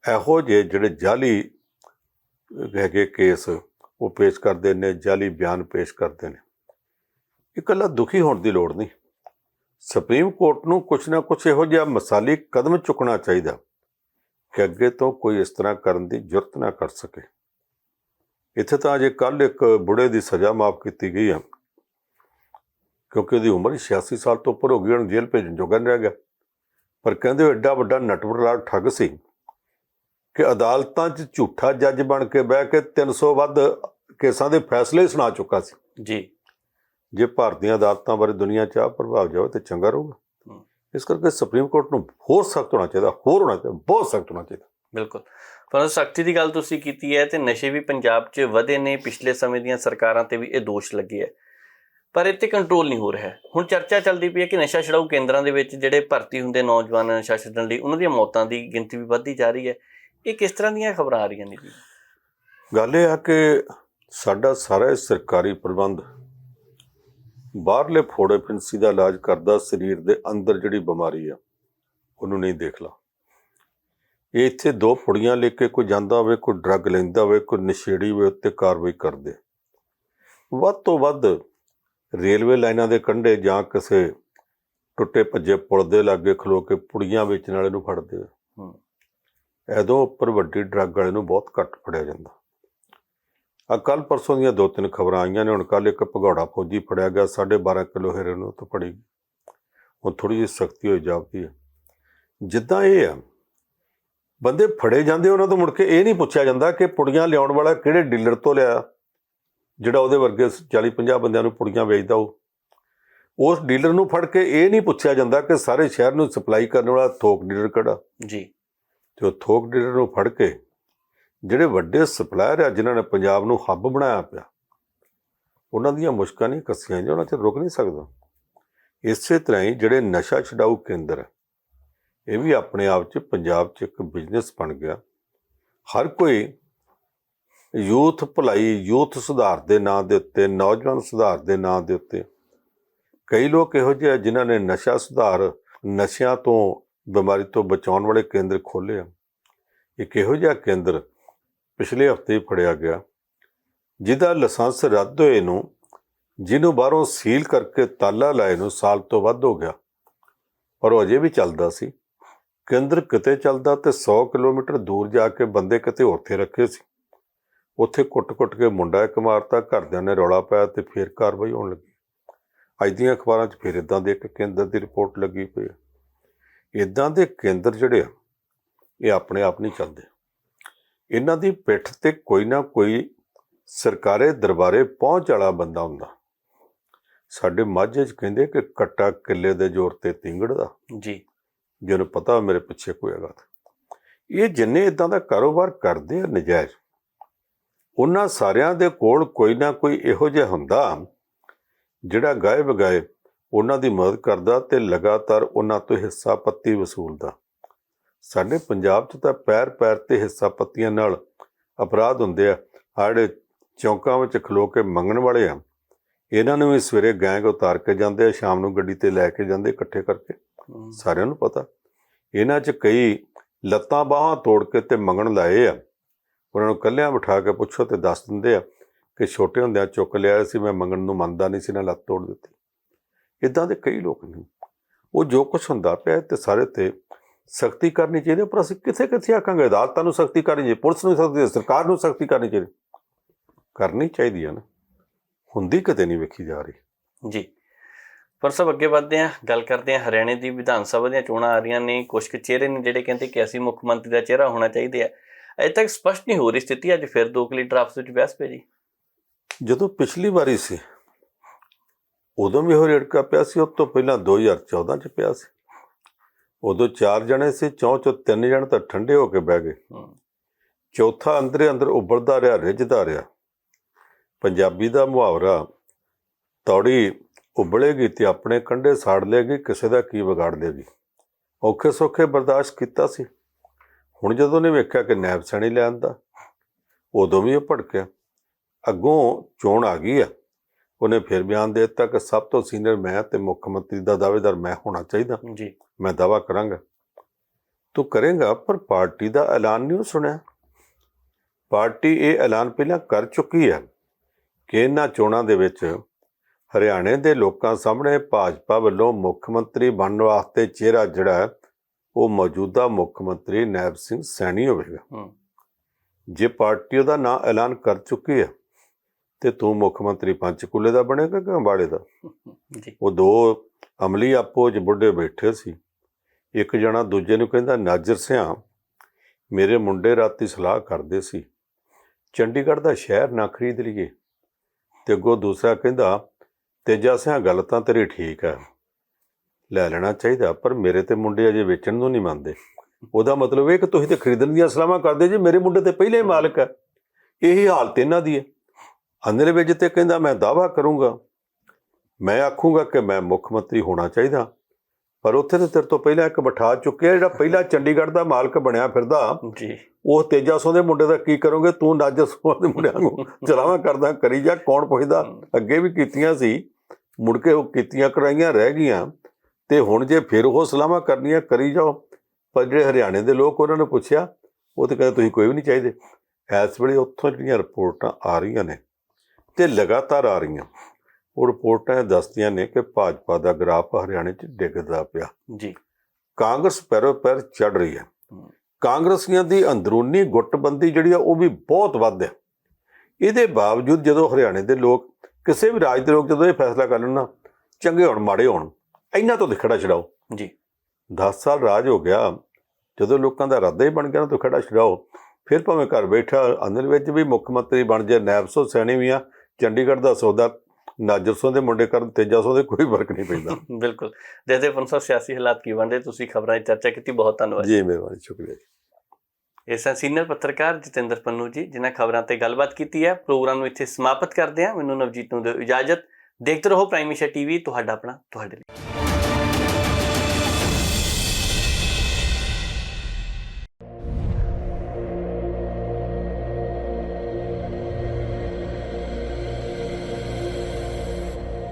ਇਹੋ ਜਿਹੇ ਜਿਹੜੇ ਜਾਲੀ ਹੈਗੇ ਕੇਸ ਉਹ ਪੇਸ਼ ਕਰਦੇ ਨੇ ਜਾਲੀ ਬਿਆਨ ਪੇਸ਼ ਕਰਦੇ ਨੇ। ਇਕੱਲਾ ਦੁਖੀ ਹੋਣ ਦੀ ਲੋੜ ਨਹੀਂ। ਸੁਪਰੀਮ ਕੋਰਟ ਨੂੰ ਕੁਛ ਨਾ ਕੁਛ ਇਹੋ ਜਿਹਾ ਮਸਾਲੀ ਕਦਮ ਚੁੱਕਣਾ ਚਾਹੀਦਾ ਕਿ ਅੱਗੇ ਤੋਂ ਕੋਈ ਇਸ ਤਰ੍ਹਾਂ ਕਰਨ ਦੀ ਜ਼ਰੂਰਤ ਨਾ ਕਰ ਸਕੇ। ਇੱਥੇ ਤਾਂ ਅਜੇ ਕੱਲ ਇੱਕ ਬੁੜੇ ਦੀ ਸਜ਼ਾ ਮਾਫ ਕੀਤੀ ਗਈ ਆ, ਕਿਉਂਕਿ ਉਹਦੀ ਉਮਰ ਹੀ 86 ਸਾਲ ਤੋਂ ਉੱਪਰ ਹੋ ਗਈ ਹੁਣ ਜੇਲ੍ਹ ਭੇਜਣ ਜੋਗਾ ਨਹੀਂ ਰਹਿ ਗਿਆ। ਪਰ ਕਹਿੰਦੇ ਉਹ ਐਡਾ ਵੱਡਾ ਨਟਵਰਲਾਲ ਠੱਗ ਸੀ। ਕਿ ਅਦਾਲਤਾਂ 'ਚ ਝੂਠਾ ਜੱਜ ਬਣ ਕੇ ਬਹਿ ਕੇ 300 ਵੱਧ ਕੇਸਾਂ ਦੇ ਫੈਸਲੇ ਸੁਣਾ ਚੁੱਕਾ ਸੀ। ਜੀ। ਜੇ ਭਾਰਤੀ ਅਦਾਲਤਾਂ ਬਾਰੇ ਦੁਨੀਆ 'ਚ ਆ ਪ੍ਰਭਾਵ ਜਾਵੇ ਤੇ ਚੰਗਾ ਰਹੂਗਾ। ਇਸ ਕਰਕੇ ਸੁਪਰੀਮ ਕੋਰਟ ਨੂੰ ਹੋਰ ਸਖਤ ਹੋਣਾ ਚਾਹੀਦਾ ਹੋਰ ਹੋਣਾ ਚਾਹੀਦਾ ਬਹੁਤ ਸਖਤ ਹੋਣਾ ਚਾਹੀਦਾ। ਬਿਲਕੁਲ। ਪਰ ਸਖਤੀ ਦੀ ਗੱਲ ਤੁਸੀਂ ਕੀਤੀ ਹੈ ਤੇ ਨਸ਼ੇ ਵੀ ਪੰਜਾਬ 'ਚ ਵਧੇ ਨੇ ਪਿਛਲੇ ਸਮੇਂ ਦੀਆਂ ਸਰਕਾਰਾਂ ਤੇ ਵੀ ਇਹ ਦੋਸ਼ ਲੱਗੇ ਹੈ। ਪਰ ਇੱਥੇ ਕੰਟਰੋਲ ਨਹੀਂ ਹੋ ਰਿਹਾ। ਹੁਣ ਚਰਚਾ ਚੱਲਦੀ ਪਈ ਹੈ ਕਿ ਨਸ਼ਾ ਛਡਾਊ ਕੇਂਦਰਾਂ ਦੇ ਵਿੱਚ ਜਿਹੜੇ ਭਰਤੀ ਹੁੰਦੇ ਨੌਜਵਾਨ ਨਸ਼ਾ ਛੱਡਣ ਲਈ ਉਹਨਾਂ ਦੀਆਂ ਮੌਤਾਂ ਦੀ ਗਿਣਤੀ ਵੀ ਵੱਧਦੀ ਜਾ ਰਹੀ ਹੈ। ਇਹ ਕਿਸ ਤਰ੍ਹਾਂ ਦੀਆਂ ਖਬਰਾਂ ਆ ਰਹੀਆਂ ਨੇ ਜੀ? ਗੱਲ ਇਹ ਆ ਕਿ ਸਾਡਾ ਸਾਰਾ ਸਰਕਾਰੀ ਪ੍ਰਬੰਧ ਬਾਹਰਲੇ ਫੋੜੇ ਫਿੰਸੀ ਦਾ ਇਲਾਜ ਕਰਦਾ ਸਰੀਰ ਦੇ ਅੰਦਰ ਜਿਹੜੀ ਬਿਮਾਰੀ ਆ ਉਹਨੂੰ ਨਹੀਂ ਦੇਖਲਾ ਇਹ ਇੱਥੇ ਦੋ ਫੁੜੀਆਂ ਲੈ ਕੇ ਕੋਈ ਜਾਂਦਾ ਹੋਵੇ ਕੋਈ ਡਰੱਗ ਲੈਂਦਾ ਹੋਵੇ ਕੋਈ ਨਸ਼ੇੜੀ ਹੋਵੇ ਉੱਤੇ ਕਾਰਵਾਈ ਕਰਦੇ। ਵੱਧ ਤੋਂ ਵੱਧ ਰੇਲਵੇ ਲਾਈਨਾਂ ਦੇ ਕੰਢੇ ਜਾਂ ਕਿਸੇ ਟੁੱਟੇ ਭੱਜੇ ਪੁਲ ਦੇ ਲਾਗੇ ਖਲੋ ਕੇ ਪੁੜੀਆਂ ਵੇਚਣ ਵਾਲੇ ਨੂੰ ਫੜਦੇ ਹੂੰ। ਐਦੋਂ ਉੱਪਰ ਵੱਡੀ ਡਰੱਗ ਵਾਲੇ ਨੂੰ ਬਹੁਤ ਘੱਟ ਫੜਿਆ ਜਾਂਦਾ। ਆ ਕੱਲ ਪਰਸੋਂ ਦੀਆਂ ਦੋ ਤਿੰਨ ਖਬਰਾਂ ਆਈਆਂ ਨੇ, ਹੁਣ ਕੱਲ ਇੱਕ ਭਗੌੜਾ ਫੌਜੀ ਫੜਿਆ ਗਿਆ 12.5 ਕਿਲੋ ਹੈਰੋਇਨ ਉਹ ਤੋਂ ਫੜੀ ਗਈ। ਹੁਣ ਥੋੜੀ ਜਿਹੀ ਸਖਤੀ ਹੋਈ ਜਾਪਦੀ ਹੈ। ਜਿੱਦਾਂ ਇਹ ਆ, ਬੰਦੇ ਫੜੇ ਜਾਂਦੇ ਉਹਨਾਂ ਤੋਂ ਮੁੜ ਕੇ ਇਹ ਨਹੀਂ ਪੁੱਛਿਆ ਜਾਂਦਾ ਕਿ ਪੁੜੀਆਂ ਲਿਆਉਣ ਵਾਲਾ ਕਿਹੜੇ ਡੀਲਰ ਤੋਂ ਲਿਆ, ਜਿਹੜਾ ਉਹਦੇ ਵਰਗੇ 40 50 ਬੰਦਿਆਂ ਨੂੰ ਪੁੜੀਆਂ ਵੇਚਦਾ ਉਹ। ਉਸ ਡੀਲਰ ਨੂੰ ਫੜ ਕੇ ਇਹ ਨਹੀਂ ਪੁੱਛਿਆ ਜਾਂਦਾ ਕਿ ਸਾਰੇ ਸ਼ਹਿਰ ਨੂੰ ਸਪਲਾਈ ਕਰਨ ਵਾਲਾ ਥੋਕ ਡੀਲਰ ਕਿਹੜਾ? ਜੀ। ਤੇ ਉਹ ਥੋਕ ਡੀਲਰ ਨੂੰ ਫੜ ਕੇ ਜਿਹੜੇ ਵੱਡੇ ਸਪਲਾਇਰ ਆ, ਜਿਨ੍ਹਾਂ ਨੇ ਪੰਜਾਬ ਨੂੰ ਹੱਬ ਬਣਾਇਆ ਪਿਆ, ਉਹਨਾਂ ਦੀਆਂ ਮੁਸ਼ਕਾਂ ਨਹੀਂ ਕੱਸੀਆਂ ਜਾਂ ਉਹਨਾਂ ਚ ਰੁਕ ਨਹੀਂ ਸਕਦਾ। ਇਸੇ ਤਰ੍ਹਾਂ ਹੀ ਜਿਹੜੇ ਨਸ਼ਾ ਛਡਾਊ ਕੇਂਦਰ ਇਹ ਵੀ ਆਪਣੇ ਆਪ ਚ, ਪੰਜਾਬ ਚ ਇੱਕ ਬਿਜ਼ਨਸ ਬਣ ਗਿਆ। ਹਰ ਕੋਈ ਯੂਥ ਭਲਾਈ, ਯੂਥ ਸੁਧਾਰ ਦੇ ਨਾਂ ਦੇ ਉੱਤੇ, ਨੌਜਵਾਨ ਸੁਧਾਰ ਦੇ ਨਾਂ ਦੇ ਉੱਤੇ, ਕਈ ਲੋਕ ਇਹੋ ਜਿਹੇ ਆ ਜਿਨ੍ਹਾਂ ਨੇ ਨਸ਼ਾ ਸੁਧਾਰ ਨਸ਼ਿਆਂ ਤੋਂ ਬਿਮਾਰੀ ਤੋਂ ਬਚਾਉਣ ਵਾਲੇ ਕੇਂਦਰ ਖੋਲ੍ਹੇ ਆ। ਇੱਕ ਇਹੋ ਜਿਹਾ ਕੇਂਦਰ ਪਿਛਲੇ ਹਫ਼ਤੇ ਹੀ ਫੜਿਆ ਗਿਆ, ਜਿਹਦਾ ਲਾਇਸੈਂਸ ਰੱਦ ਹੋਏ ਨੂੰ, ਜਿਹਨੂੰ ਬਾਹਰੋਂ ਸੀਲ ਕਰਕੇ ਤਾਲਾ ਲਾਏ ਨੂੰ ਸਾਲ ਤੋਂ ਵੱਧ ਹੋ ਗਿਆ। ਪਰ ਉਹ ਅਜੇ ਵੀ ਚੱਲਦਾ ਸੀ। ਕੇਂਦਰ ਕਿਤੇ ਚੱਲਦਾ ਤੇ 100 ਕਿਲੋਮੀਟਰ ਦੂਰ ਜਾ ਕੇ ਬੰਦੇ ਕਿਤੇ ਉੱਥੇ ਰੱਖੇ ਸੀ। ਉੱਥੇ ਕੁੱਟ-ਕੁੱਟ ਕੇ ਮੁੰਡਾ ਇੱਕ ਮਾਰਤਾ, ਘਰਦਿਆਂ ਨੇ ਰੌਲਾ ਪਾਇਆ ਤੇ ਫਿਰ ਕਾਰਵਾਈ ਹੋਣ ਲੱਗੀ। ਅੱਜ ਦੀਆਂ ਅਖਬਾਰਾਂ 'ਚ ਫਿਰ ਇਦਾਂ ਦੇ ਇੱਕ ਕੇਂਦਰ ਦੀ ਰਿਪੋਰਟ ਲੱਗੀ ਪਈ ਹੈ। ਇਦਾਂ ਦੇ ਕੇਂਦਰ ਜਿਹੜੇ ਆ ਇਹ ਆਪਣੇ ਆਪ ਨਹੀਂ ਚੱਲਦੇ। ਇਹਨਾਂ ਦੀ ਪਿੱਠ ਤੇ ਕੋਈ ਨਾ ਕੋਈ ਸਰਕਾਰੇ ਦਰਬਾਰੇ ਪਹੁੰਚ ਵਾਲਾ ਬੰਦਾ ਹੁੰਦਾ। ਸਾਡੇ ਮਾਝੇ 'ਚ ਕਹਿੰਦੇ ਕਿ ਕੱਟਾ ਕਿੱਲੇ ਦੇ ਜ਼ੋਰ ਤੇ ਤਿੰਗੜਦਾ ਜੀ। ਜਿਹਨੂੰ ਪਤਾ ਮੇਰੇ ਪਿੱਛੇ ਕੋਈ ਹੈਗਾ। ਇਹ ਜਿੰਨੇ ਇਦਾਂ ਦਾ ਕਾਰੋਬਾਰ ਕਰਦੇ ਆ ਨਜਾਇਜ਼ ਉਹਨਾਂ ਸਾਰਿਆਂ ਦੇ ਕੋਲ ਕੋਈ ਨਾ ਕੋਈ ਇਹੋ ਜਿਹਾ ਹੁੰਦਾ ਜਿਹੜਾ ਗਾਏ ਬਗਾਏ ਉਹਨਾਂ ਦੀ ਮਦਦ ਕਰਦਾ ਤੇ ਲਗਾਤਾਰ ਉਹਨਾਂ ਤੋਂ ਹਿੱਸਾ ਪੱਤੀ ਵਸੂਲਦਾ। ਸਾਡੇ ਪੰਜਾਬ 'ਚ ਤਾਂ ਪੈਰ ਪੈਰ ਤੇ ਹਿੱਸਾ ਪੱਤੀਆਂ ਨਾਲ ਅਪਰਾਧ ਹੁੰਦੇ ਆ। ਜਿਹੜੇ ਚੌਂਕਾਂ ਵਿੱਚ ਖਲੋ ਕੇ ਮੰਗਣ ਵਾਲੇ ਆ। ਇਹਨਾਂ ਨੂੰ ਵੀ ਸਵੇਰੇ ਗੈਂਗ ਉਤਾਰ ਕੇ ਜਾਂਦੇ ਆ ਸ਼ਾਮ ਨੂੰ ਗੱਡੀ ਤੇ ਲੈ ਕੇ ਜਾਂਦੇ ਇਕੱਠੇ ਕਰਕੇ। ਸਾਰਿਆਂ ਨੂੰ ਪਤਾ। ਇਹਨਾਂ 'ਚ ਕਈ ਲੱਤਾਂ ਬਾਹਾਂ ਤੋੜ ਕੇ ਤੇ ਮੰਗਣ ਲਾਏ ਆ। ਉਹਨਾਂ ਨੂੰ ਕੱਲਿਆਂ ਬਿਠਾ ਕੇ ਪੁੱਛੋ ਤੇ ਦੱਸ ਦਿੰਦੇ ਆ ਕਿ ਛੋਟੇ ਹੁੰਦਿਆਂ ਚੁੱਕ ਲਿਆ ਸੀ ਮੈਂ ਮੰਗਣ ਨੂੰ ਮੰਨਦਾ ਨਹੀਂ ਸੀ ਨਾ ਲੱਤ ਤੋੜ ਦਿੱਤੀ। ਇਦਾਂ ਦੇ ਕਈ ਲੋਕ ਨੇ। ਉਹ ਜੋ ਕੁਝ ਹੁੰਦਾ ਪਿਆ ਤੇ ਸਾਰੇ ਤੇ ਸਖਤੀ ਕਰਨੀ ਚਾਹੀਦੀ ਪਰ ਅਸੀਂ ਕਿੱਥੇ ਕਿੱਥੇ ਆਖਾਂਗੇ ਅਦਾਲਤਾਂ ਨੂੰ ਸਖਤੀ ਕਰਨੀ ਚਾਹੀਦੀ ਪੁਲਿਸ ਨੂੰ ਸਖਤੀ ਸਰਕਾਰ ਨੂੰ ਸਖਤੀ ਕਰਨੀ ਚਾਹੀਦੀ। ਕਰਨੀ ਚਾਹੀਦੀ ਹੈ ਨਾ। ਹੁੰਦੀ ਕਦੇ ਨਹੀਂ ਵੇਖੀ ਜਾ ਰਹੀ। ਜੀ। ਪਰ ਸਭ ਅੱਗੇ ਵਧਦੇ ਹਾਂ ਗੱਲ ਕਰਦੇ ਹਾਂ ਹਰਿਆਣੇ ਦੀ ਵਿਧਾਨ ਸਭਾ ਦੀਆਂ ਚੋਣਾਂ ਆ ਰਹੀਆਂ ਨੇ ਕੁਝ ਕੁ ਚਿਹਰੇ ਨੇ ਜਿਹੜੇ ਕਹਿੰਦੇ ਕਿ ਅਸੀਂ ਮੁੱਖ ਮੰਤਰੀ ਦਾ ਚਿਹਰਾ ਹੋਣਾ ਚਾਹੀਦਾ ਹੈ। ਅਜੇ ਤੱਕ ਸਪਸ਼ਟ ਨਹੀਂ ਹੋ ਰਹੀ ਸਥਿਤੀ ਅੱਜ ਫਿਰ ਦੋ ਲੀਡਰ ਆਪਸ ਵਿੱਚ ਬਹਿਸ ਪੈ ਜੀ ਜਦੋਂ ਪਿਛਲੀ ਵਾਰੀ ਸੀ ਉਦੋਂ ਵੀ ਉਹ ਰੇੜਕਾ ਪਿਆ ਸੀ? ਉਸ ਤੋਂ ਪਹਿਲਾਂ 2014 ਚ ਪਿਆ ਸੀ। ਉਦੋਂ ਚਾਰ ਜਣੇ ਸੀ ਚੌਂ ਚੋਂ ਤਿੰਨ ਜਣੇ ਤਾਂ ਠੰਡੇ ਹੋ ਕੇ ਬਹਿ ਗਏ। ਚੌਥਾ ਅੰਦਰੇ ਅੰਦਰ ਉੱਭਰਦਾ ਰਿਹਾ ਰਿੱਝਦਾ ਰਿਹਾ। ਪੰਜਾਬੀ ਦਾ ਮੁਹਾਵਰਾ ਤੌੜੀ ਉਬਲੇਗੀ ਤੇ ਆਪਣੇ ਕੰਡੇ ਸਾੜ ਲੇਗੀ ਕਿਸੇ ਦਾ ਕੀ ਵਿਗਾੜ ਲੇਗੀ ਔਖੇ ਸੌਖੇ ਬਰਦਾਸ਼ਤ ਕੀਤਾ ਸੀ। ਹੁਣ ਜਦੋਂ ਨੇ ਵੇਖਿਆ ਕਿ ਨੈਬ ਸਣੀ ਲੈਣ ਦਾ ਉਦੋਂ ਵੀ ਇਹ ਭੜਕਿਆ। ਅੱਗੋਂ ਚੋਣ ਆ ਗਈ ਆ। ਉਹਨੇ ਫਿਰ ਬਿਆਨ ਦੇ ਦਿੱਤਾ ਕਿ ਸਭ ਤੋਂ ਸੀਨੀਅਰ ਮੈਂ ਤੇ ਮੁੱਖ ਮੰਤਰੀ ਦਾ ਦਾਅਵੇਦਾਰ ਮੈਂ ਹੋਣਾ ਚਾਹੀਦਾ। ਜੀ। ਮੈਂ ਦਾਵਾ ਕਰਾਂਗਾ। ਤੂੰ ਕਰੇਗਾ ਪਰ ਪਾਰਟੀ ਦਾ ਐਲਾਨ ਨਹੀਂ ਸੁਣਿਆ। ਪਾਰਟੀ ਇਹ ਐਲਾਨ ਪਹਿਲਾਂ ਕਰ ਚੁੱਕੀ ਹੈ ਕਿ ਇਹਨਾਂ ਚੋਣਾਂ ਦੇ ਵਿੱਚ ਹਰਿਆਣੇ ਦੇ ਲੋਕਾਂ ਸਾਹਮਣੇ ਭਾਜਪਾ ਵੱਲੋਂ ਮੁੱਖ ਮੰਤਰੀ ਬਣਨ ਵਾਸਤੇ ਚਿਹਰਾ ਜਿਹੜਾ ਉਹ ਮੌਜੂਦਾ ਮੁੱਖ ਮੰਤਰੀ ਨੈਬ ਸਿੰਘ ਸੈਣੀ ਹੋਵੇਗਾ। ਜੇ ਪਾਰਟੀ ਉਹਦਾ ਨਾਂ ਐਲਾਨ ਕਰ ਚੁੱਕੀ ਹੈ ਤੇ ਤੂੰ ਮੁੱਖ ਮੰਤਰੀ ਪੰਚਕੂਲੇ ਦਾ ਬਣੇਗਾ ਕਿ ਅੰਬਾਲੇ ਦਾ? ਜੀ। ਉਹ ਦੋ ਅਮਲੀ ਆਪੋ ਚ ਬੁੱਢੇ ਬੈਠੇ ਸੀ। ਇੱਕ ਜਣਾ ਦੂਜੇ ਨੂੰ ਕਹਿੰਦਾ ਨਾਜਰ ਸਿਆਂ ਮੇਰੇ ਮੁੰਡੇ ਰਾਤੀ ਸਲਾਹ ਕਰਦੇ ਸੀ ਚੰਡੀਗੜ੍ਹ ਦਾ ਸ਼ਹਿਰ ਨਾ ਖਰੀਦ ਲਈਏ। ਤੇ ਅੱਗੋਂ ਦੂਸਰਾ ਕਹਿੰਦਾ ਤੇਜਾ ਸਿਆਂ ਗੱਲ ਤਾਂ ਤੇਰੀ ਠੀਕ ਹੈ। ਲੈ ਲੈਣਾ ਚਾਹੀਦਾ ਪਰ ਮੇਰੇ ਤੇ ਮੁੰਡੇ ਅਜੇ ਵੇਚਣ ਨੂੰ ਨਹੀਂ ਮੰਨਦੇ। ਉਹਦਾ ਮਤਲਬ ਇਹ ਕਿ ਤੁਸੀਂ ਤੇ ਖਰੀਦਣ ਦੀਆਂ ਸਲਾਹਾਂ ਕਰਦੇ ਜੀ ਮੇਰੇ ਮੁੰਡੇ ਤੇ ਪਹਿਲੇ ਹੀ ਮਾਲਕ ਹੈ। ਇਹੀ ਹਾਲਤ ਇਹਨਾਂ ਦੀ ਹੈ। ਅੰਦਰ ਵਿੱਚ ਤੇ ਕਹਿੰਦਾ ਮੈਂ ਦਾਵਾ ਕਰੂੰਗਾ ਮੈਂ ਆਖੂੰਗਾ ਕਿ ਮੈਂ ਮੁੱਖ ਮੰਤਰੀ ਹੋਣਾ ਚਾਹੀਦਾ। ਪਰ ਉੱਥੇ ਤੇ ਤੇਰੇ ਤੋਂ ਪਹਿਲਾਂ ਇੱਕ ਬਿਠਾ ਚੁੱਕਿਆ ਜਿਹੜਾ ਪਹਿਲਾਂ ਚੰਡੀਗੜ੍ਹ ਦਾ ਮਾਲਕ ਬਣਿਆ ਫਿਰਦਾ। ਜੀ। ਉਹ ਤੇਜਾ ਸੋਂ ਦੇ ਮੁੰਡੇ ਦਾ ਕੀ ਕਰੋਗੇ? ਤੂੰ ਨਾਜਰ ਸੋਂ ਦੇ ਮੁੰਡਿਆਂ ਨੂੰ ਚਲਾਵਾ ਕਰਦਾ ਕਰੀ ਜਾ ਕੌਣ ਪੁੱਛਦਾ? ਅੱਗੇ ਵੀ ਕੀਤੀਆਂ ਸੀ ਮੁੜ ਕੇ ਉਹ ਕੀਤੀਆਂ ਕਰਾਈਆਂ ਰਹਿ ਗਈਆਂ। ਤੇ ਹੁਣ ਜੇ ਫਿਰ ਉਹ ਸਲਾਹਾਂ ਕਰਨੀਆਂ ਕਰੀ ਜਾਓ। ਪਰ ਜਿਹੜੇ ਹਰਿਆਣੇ ਦੇ ਲੋਕ ਉਹਨਾਂ ਨੇ ਪੁੱਛਿਆ ਉਹ ਤੇ ਕਹਿੰਦੇ ਤੁਸੀਂ ਕੋਈ ਵੀ ਨਹੀਂ ਚਾਹੀਦੇ। ਇਸ ਵੇਲੇ ਉੱਥੋਂ ਜਿਹੜੀਆਂ ਰਿਪੋਰਟਾਂ ਆ ਰਹੀਆਂ ਨੇ ਤੇ ਲਗਾਤਾਰ ਆ ਰਹੀਆਂ। ਉਹ ਰਿਪੋਰਟਾਂ ਦੱਸਦੀਆਂ ਨੇ ਕਿ ਭਾਜਪਾ ਦਾ ਗ੍ਰਾਫ ਹਰਿਆਣੇ 'ਚ ਡਿੱਗਦਾ ਪਿਆ। ਜੀ। ਕਾਂਗਰਸ ਪੈਰੋ ਪੈਰ ਚੜ ਰਹੀ ਹੈ। ਕਾਂਗਰਸੀਆਂ ਦੀ ਅੰਦਰੂਨੀ ਗੁੱਟਬੰਦੀ ਜਿਹੜੀ ਆ ਉਹ ਵੀ ਬਹੁਤ ਵੱਧ ਹੈ। ਇਹਦੇ ਬਾਵਜੂਦ ਜਦੋਂ ਹਰਿਆਣੇ ਦੇ ਲੋਕ ਕਿਸੇ ਵੀ ਰਾਜ ਦੇ ਲੋਕ ਜਦੋਂ ਇਹ ਫੈਸਲਾ ਕਰ ਲੈਣ ਨਾ ਚੰਗੇ ਹੋਣ ਮਾੜੇ ਹੋਣ ਇਹਨਾਂ ਤੋਂ ਦਿਖੜਾ ਛਡਾਓ। ਜੀ। 10 ਸਾਲ ਰਾਜ ਹੋ ਗਿਆ ਜਦੋਂ ਲੋਕਾਂ ਦਾ ਇਰਾਦਾ ਹੀ ਬਣ ਗਿਆ ਨਾ ਤਾਂ ਖੜਾ ਛਡਾਓ। ਫਿਰ ਭਾਵੇਂ ਘਰ ਬੈਠਾ ਅੰਦਰ ਵਿੱਚ ਵੀ ਮੁੱਖ ਮੰਤਰੀ ਬਣ ਜਾਏ ਨੈਬਸੋ ਸੈਣੀ ਵੀ ਆ ਚੰਡੀਗੜ੍ਹ ਦਾ ਸੌਦਾ ਨਾਜਰ ਸੋਂ ਦੇ ਮੁੰਡੇ ਕਰਨ ਤੇਜਾ ਸੋਂ ਦੇ ਕੋਈ ਫ਼ਰਕ ਨਹੀਂ ਪੈਂਦਾ। ਬਿਲਕੁਲ। ਦੇਖਦੇ ਪੰਸਾ ਸਿਆਸੀ ਹਾਲਾਤ ਕੀ ਬਣਦੇ? ਤੁਸੀਂ ਖਬਰਾਂ ਦੀ ਚਰਚਾ ਕੀਤੀ ਬਹੁਤ ਧੰਨਵਾਦ ਜੀ। ਮਿਹਰਬਾਨੀ ਸ਼ੁਕਰੀਆ ਜੀ। ਇਸ ਸੀਨੀਅਰ ਪੱਤਰਕਾਰ ਜਤਿੰਦਰ ਪੰਨੂ ਜੀ ਜਿਨ੍ਹਾਂ ਖਬਰਾਂ ਤੇ ਗੱਲਬਾਤ ਕੀਤੀ ਹੈ। ਪ੍ਰੋਗਰਾਮ ਨੂੰ ਇੱਥੇ ਸਮਾਪਤ ਕਰਦੇ ਹਾਂ। ਮੈਨੂੰ ਨਵਜੀਤ ਨੂੰ ਦਿਓ ਇਜਾਜ਼ਤ। ਦੇਖਦੇ ਰਹੋ ਪ੍ਰਾਈਮ ਏਸ਼ੀਆ ਟੀਵੀ ਤੁਹਾਡਾ ਆਪਣਾ ਤੁਹਾਡੇ ਲਈ।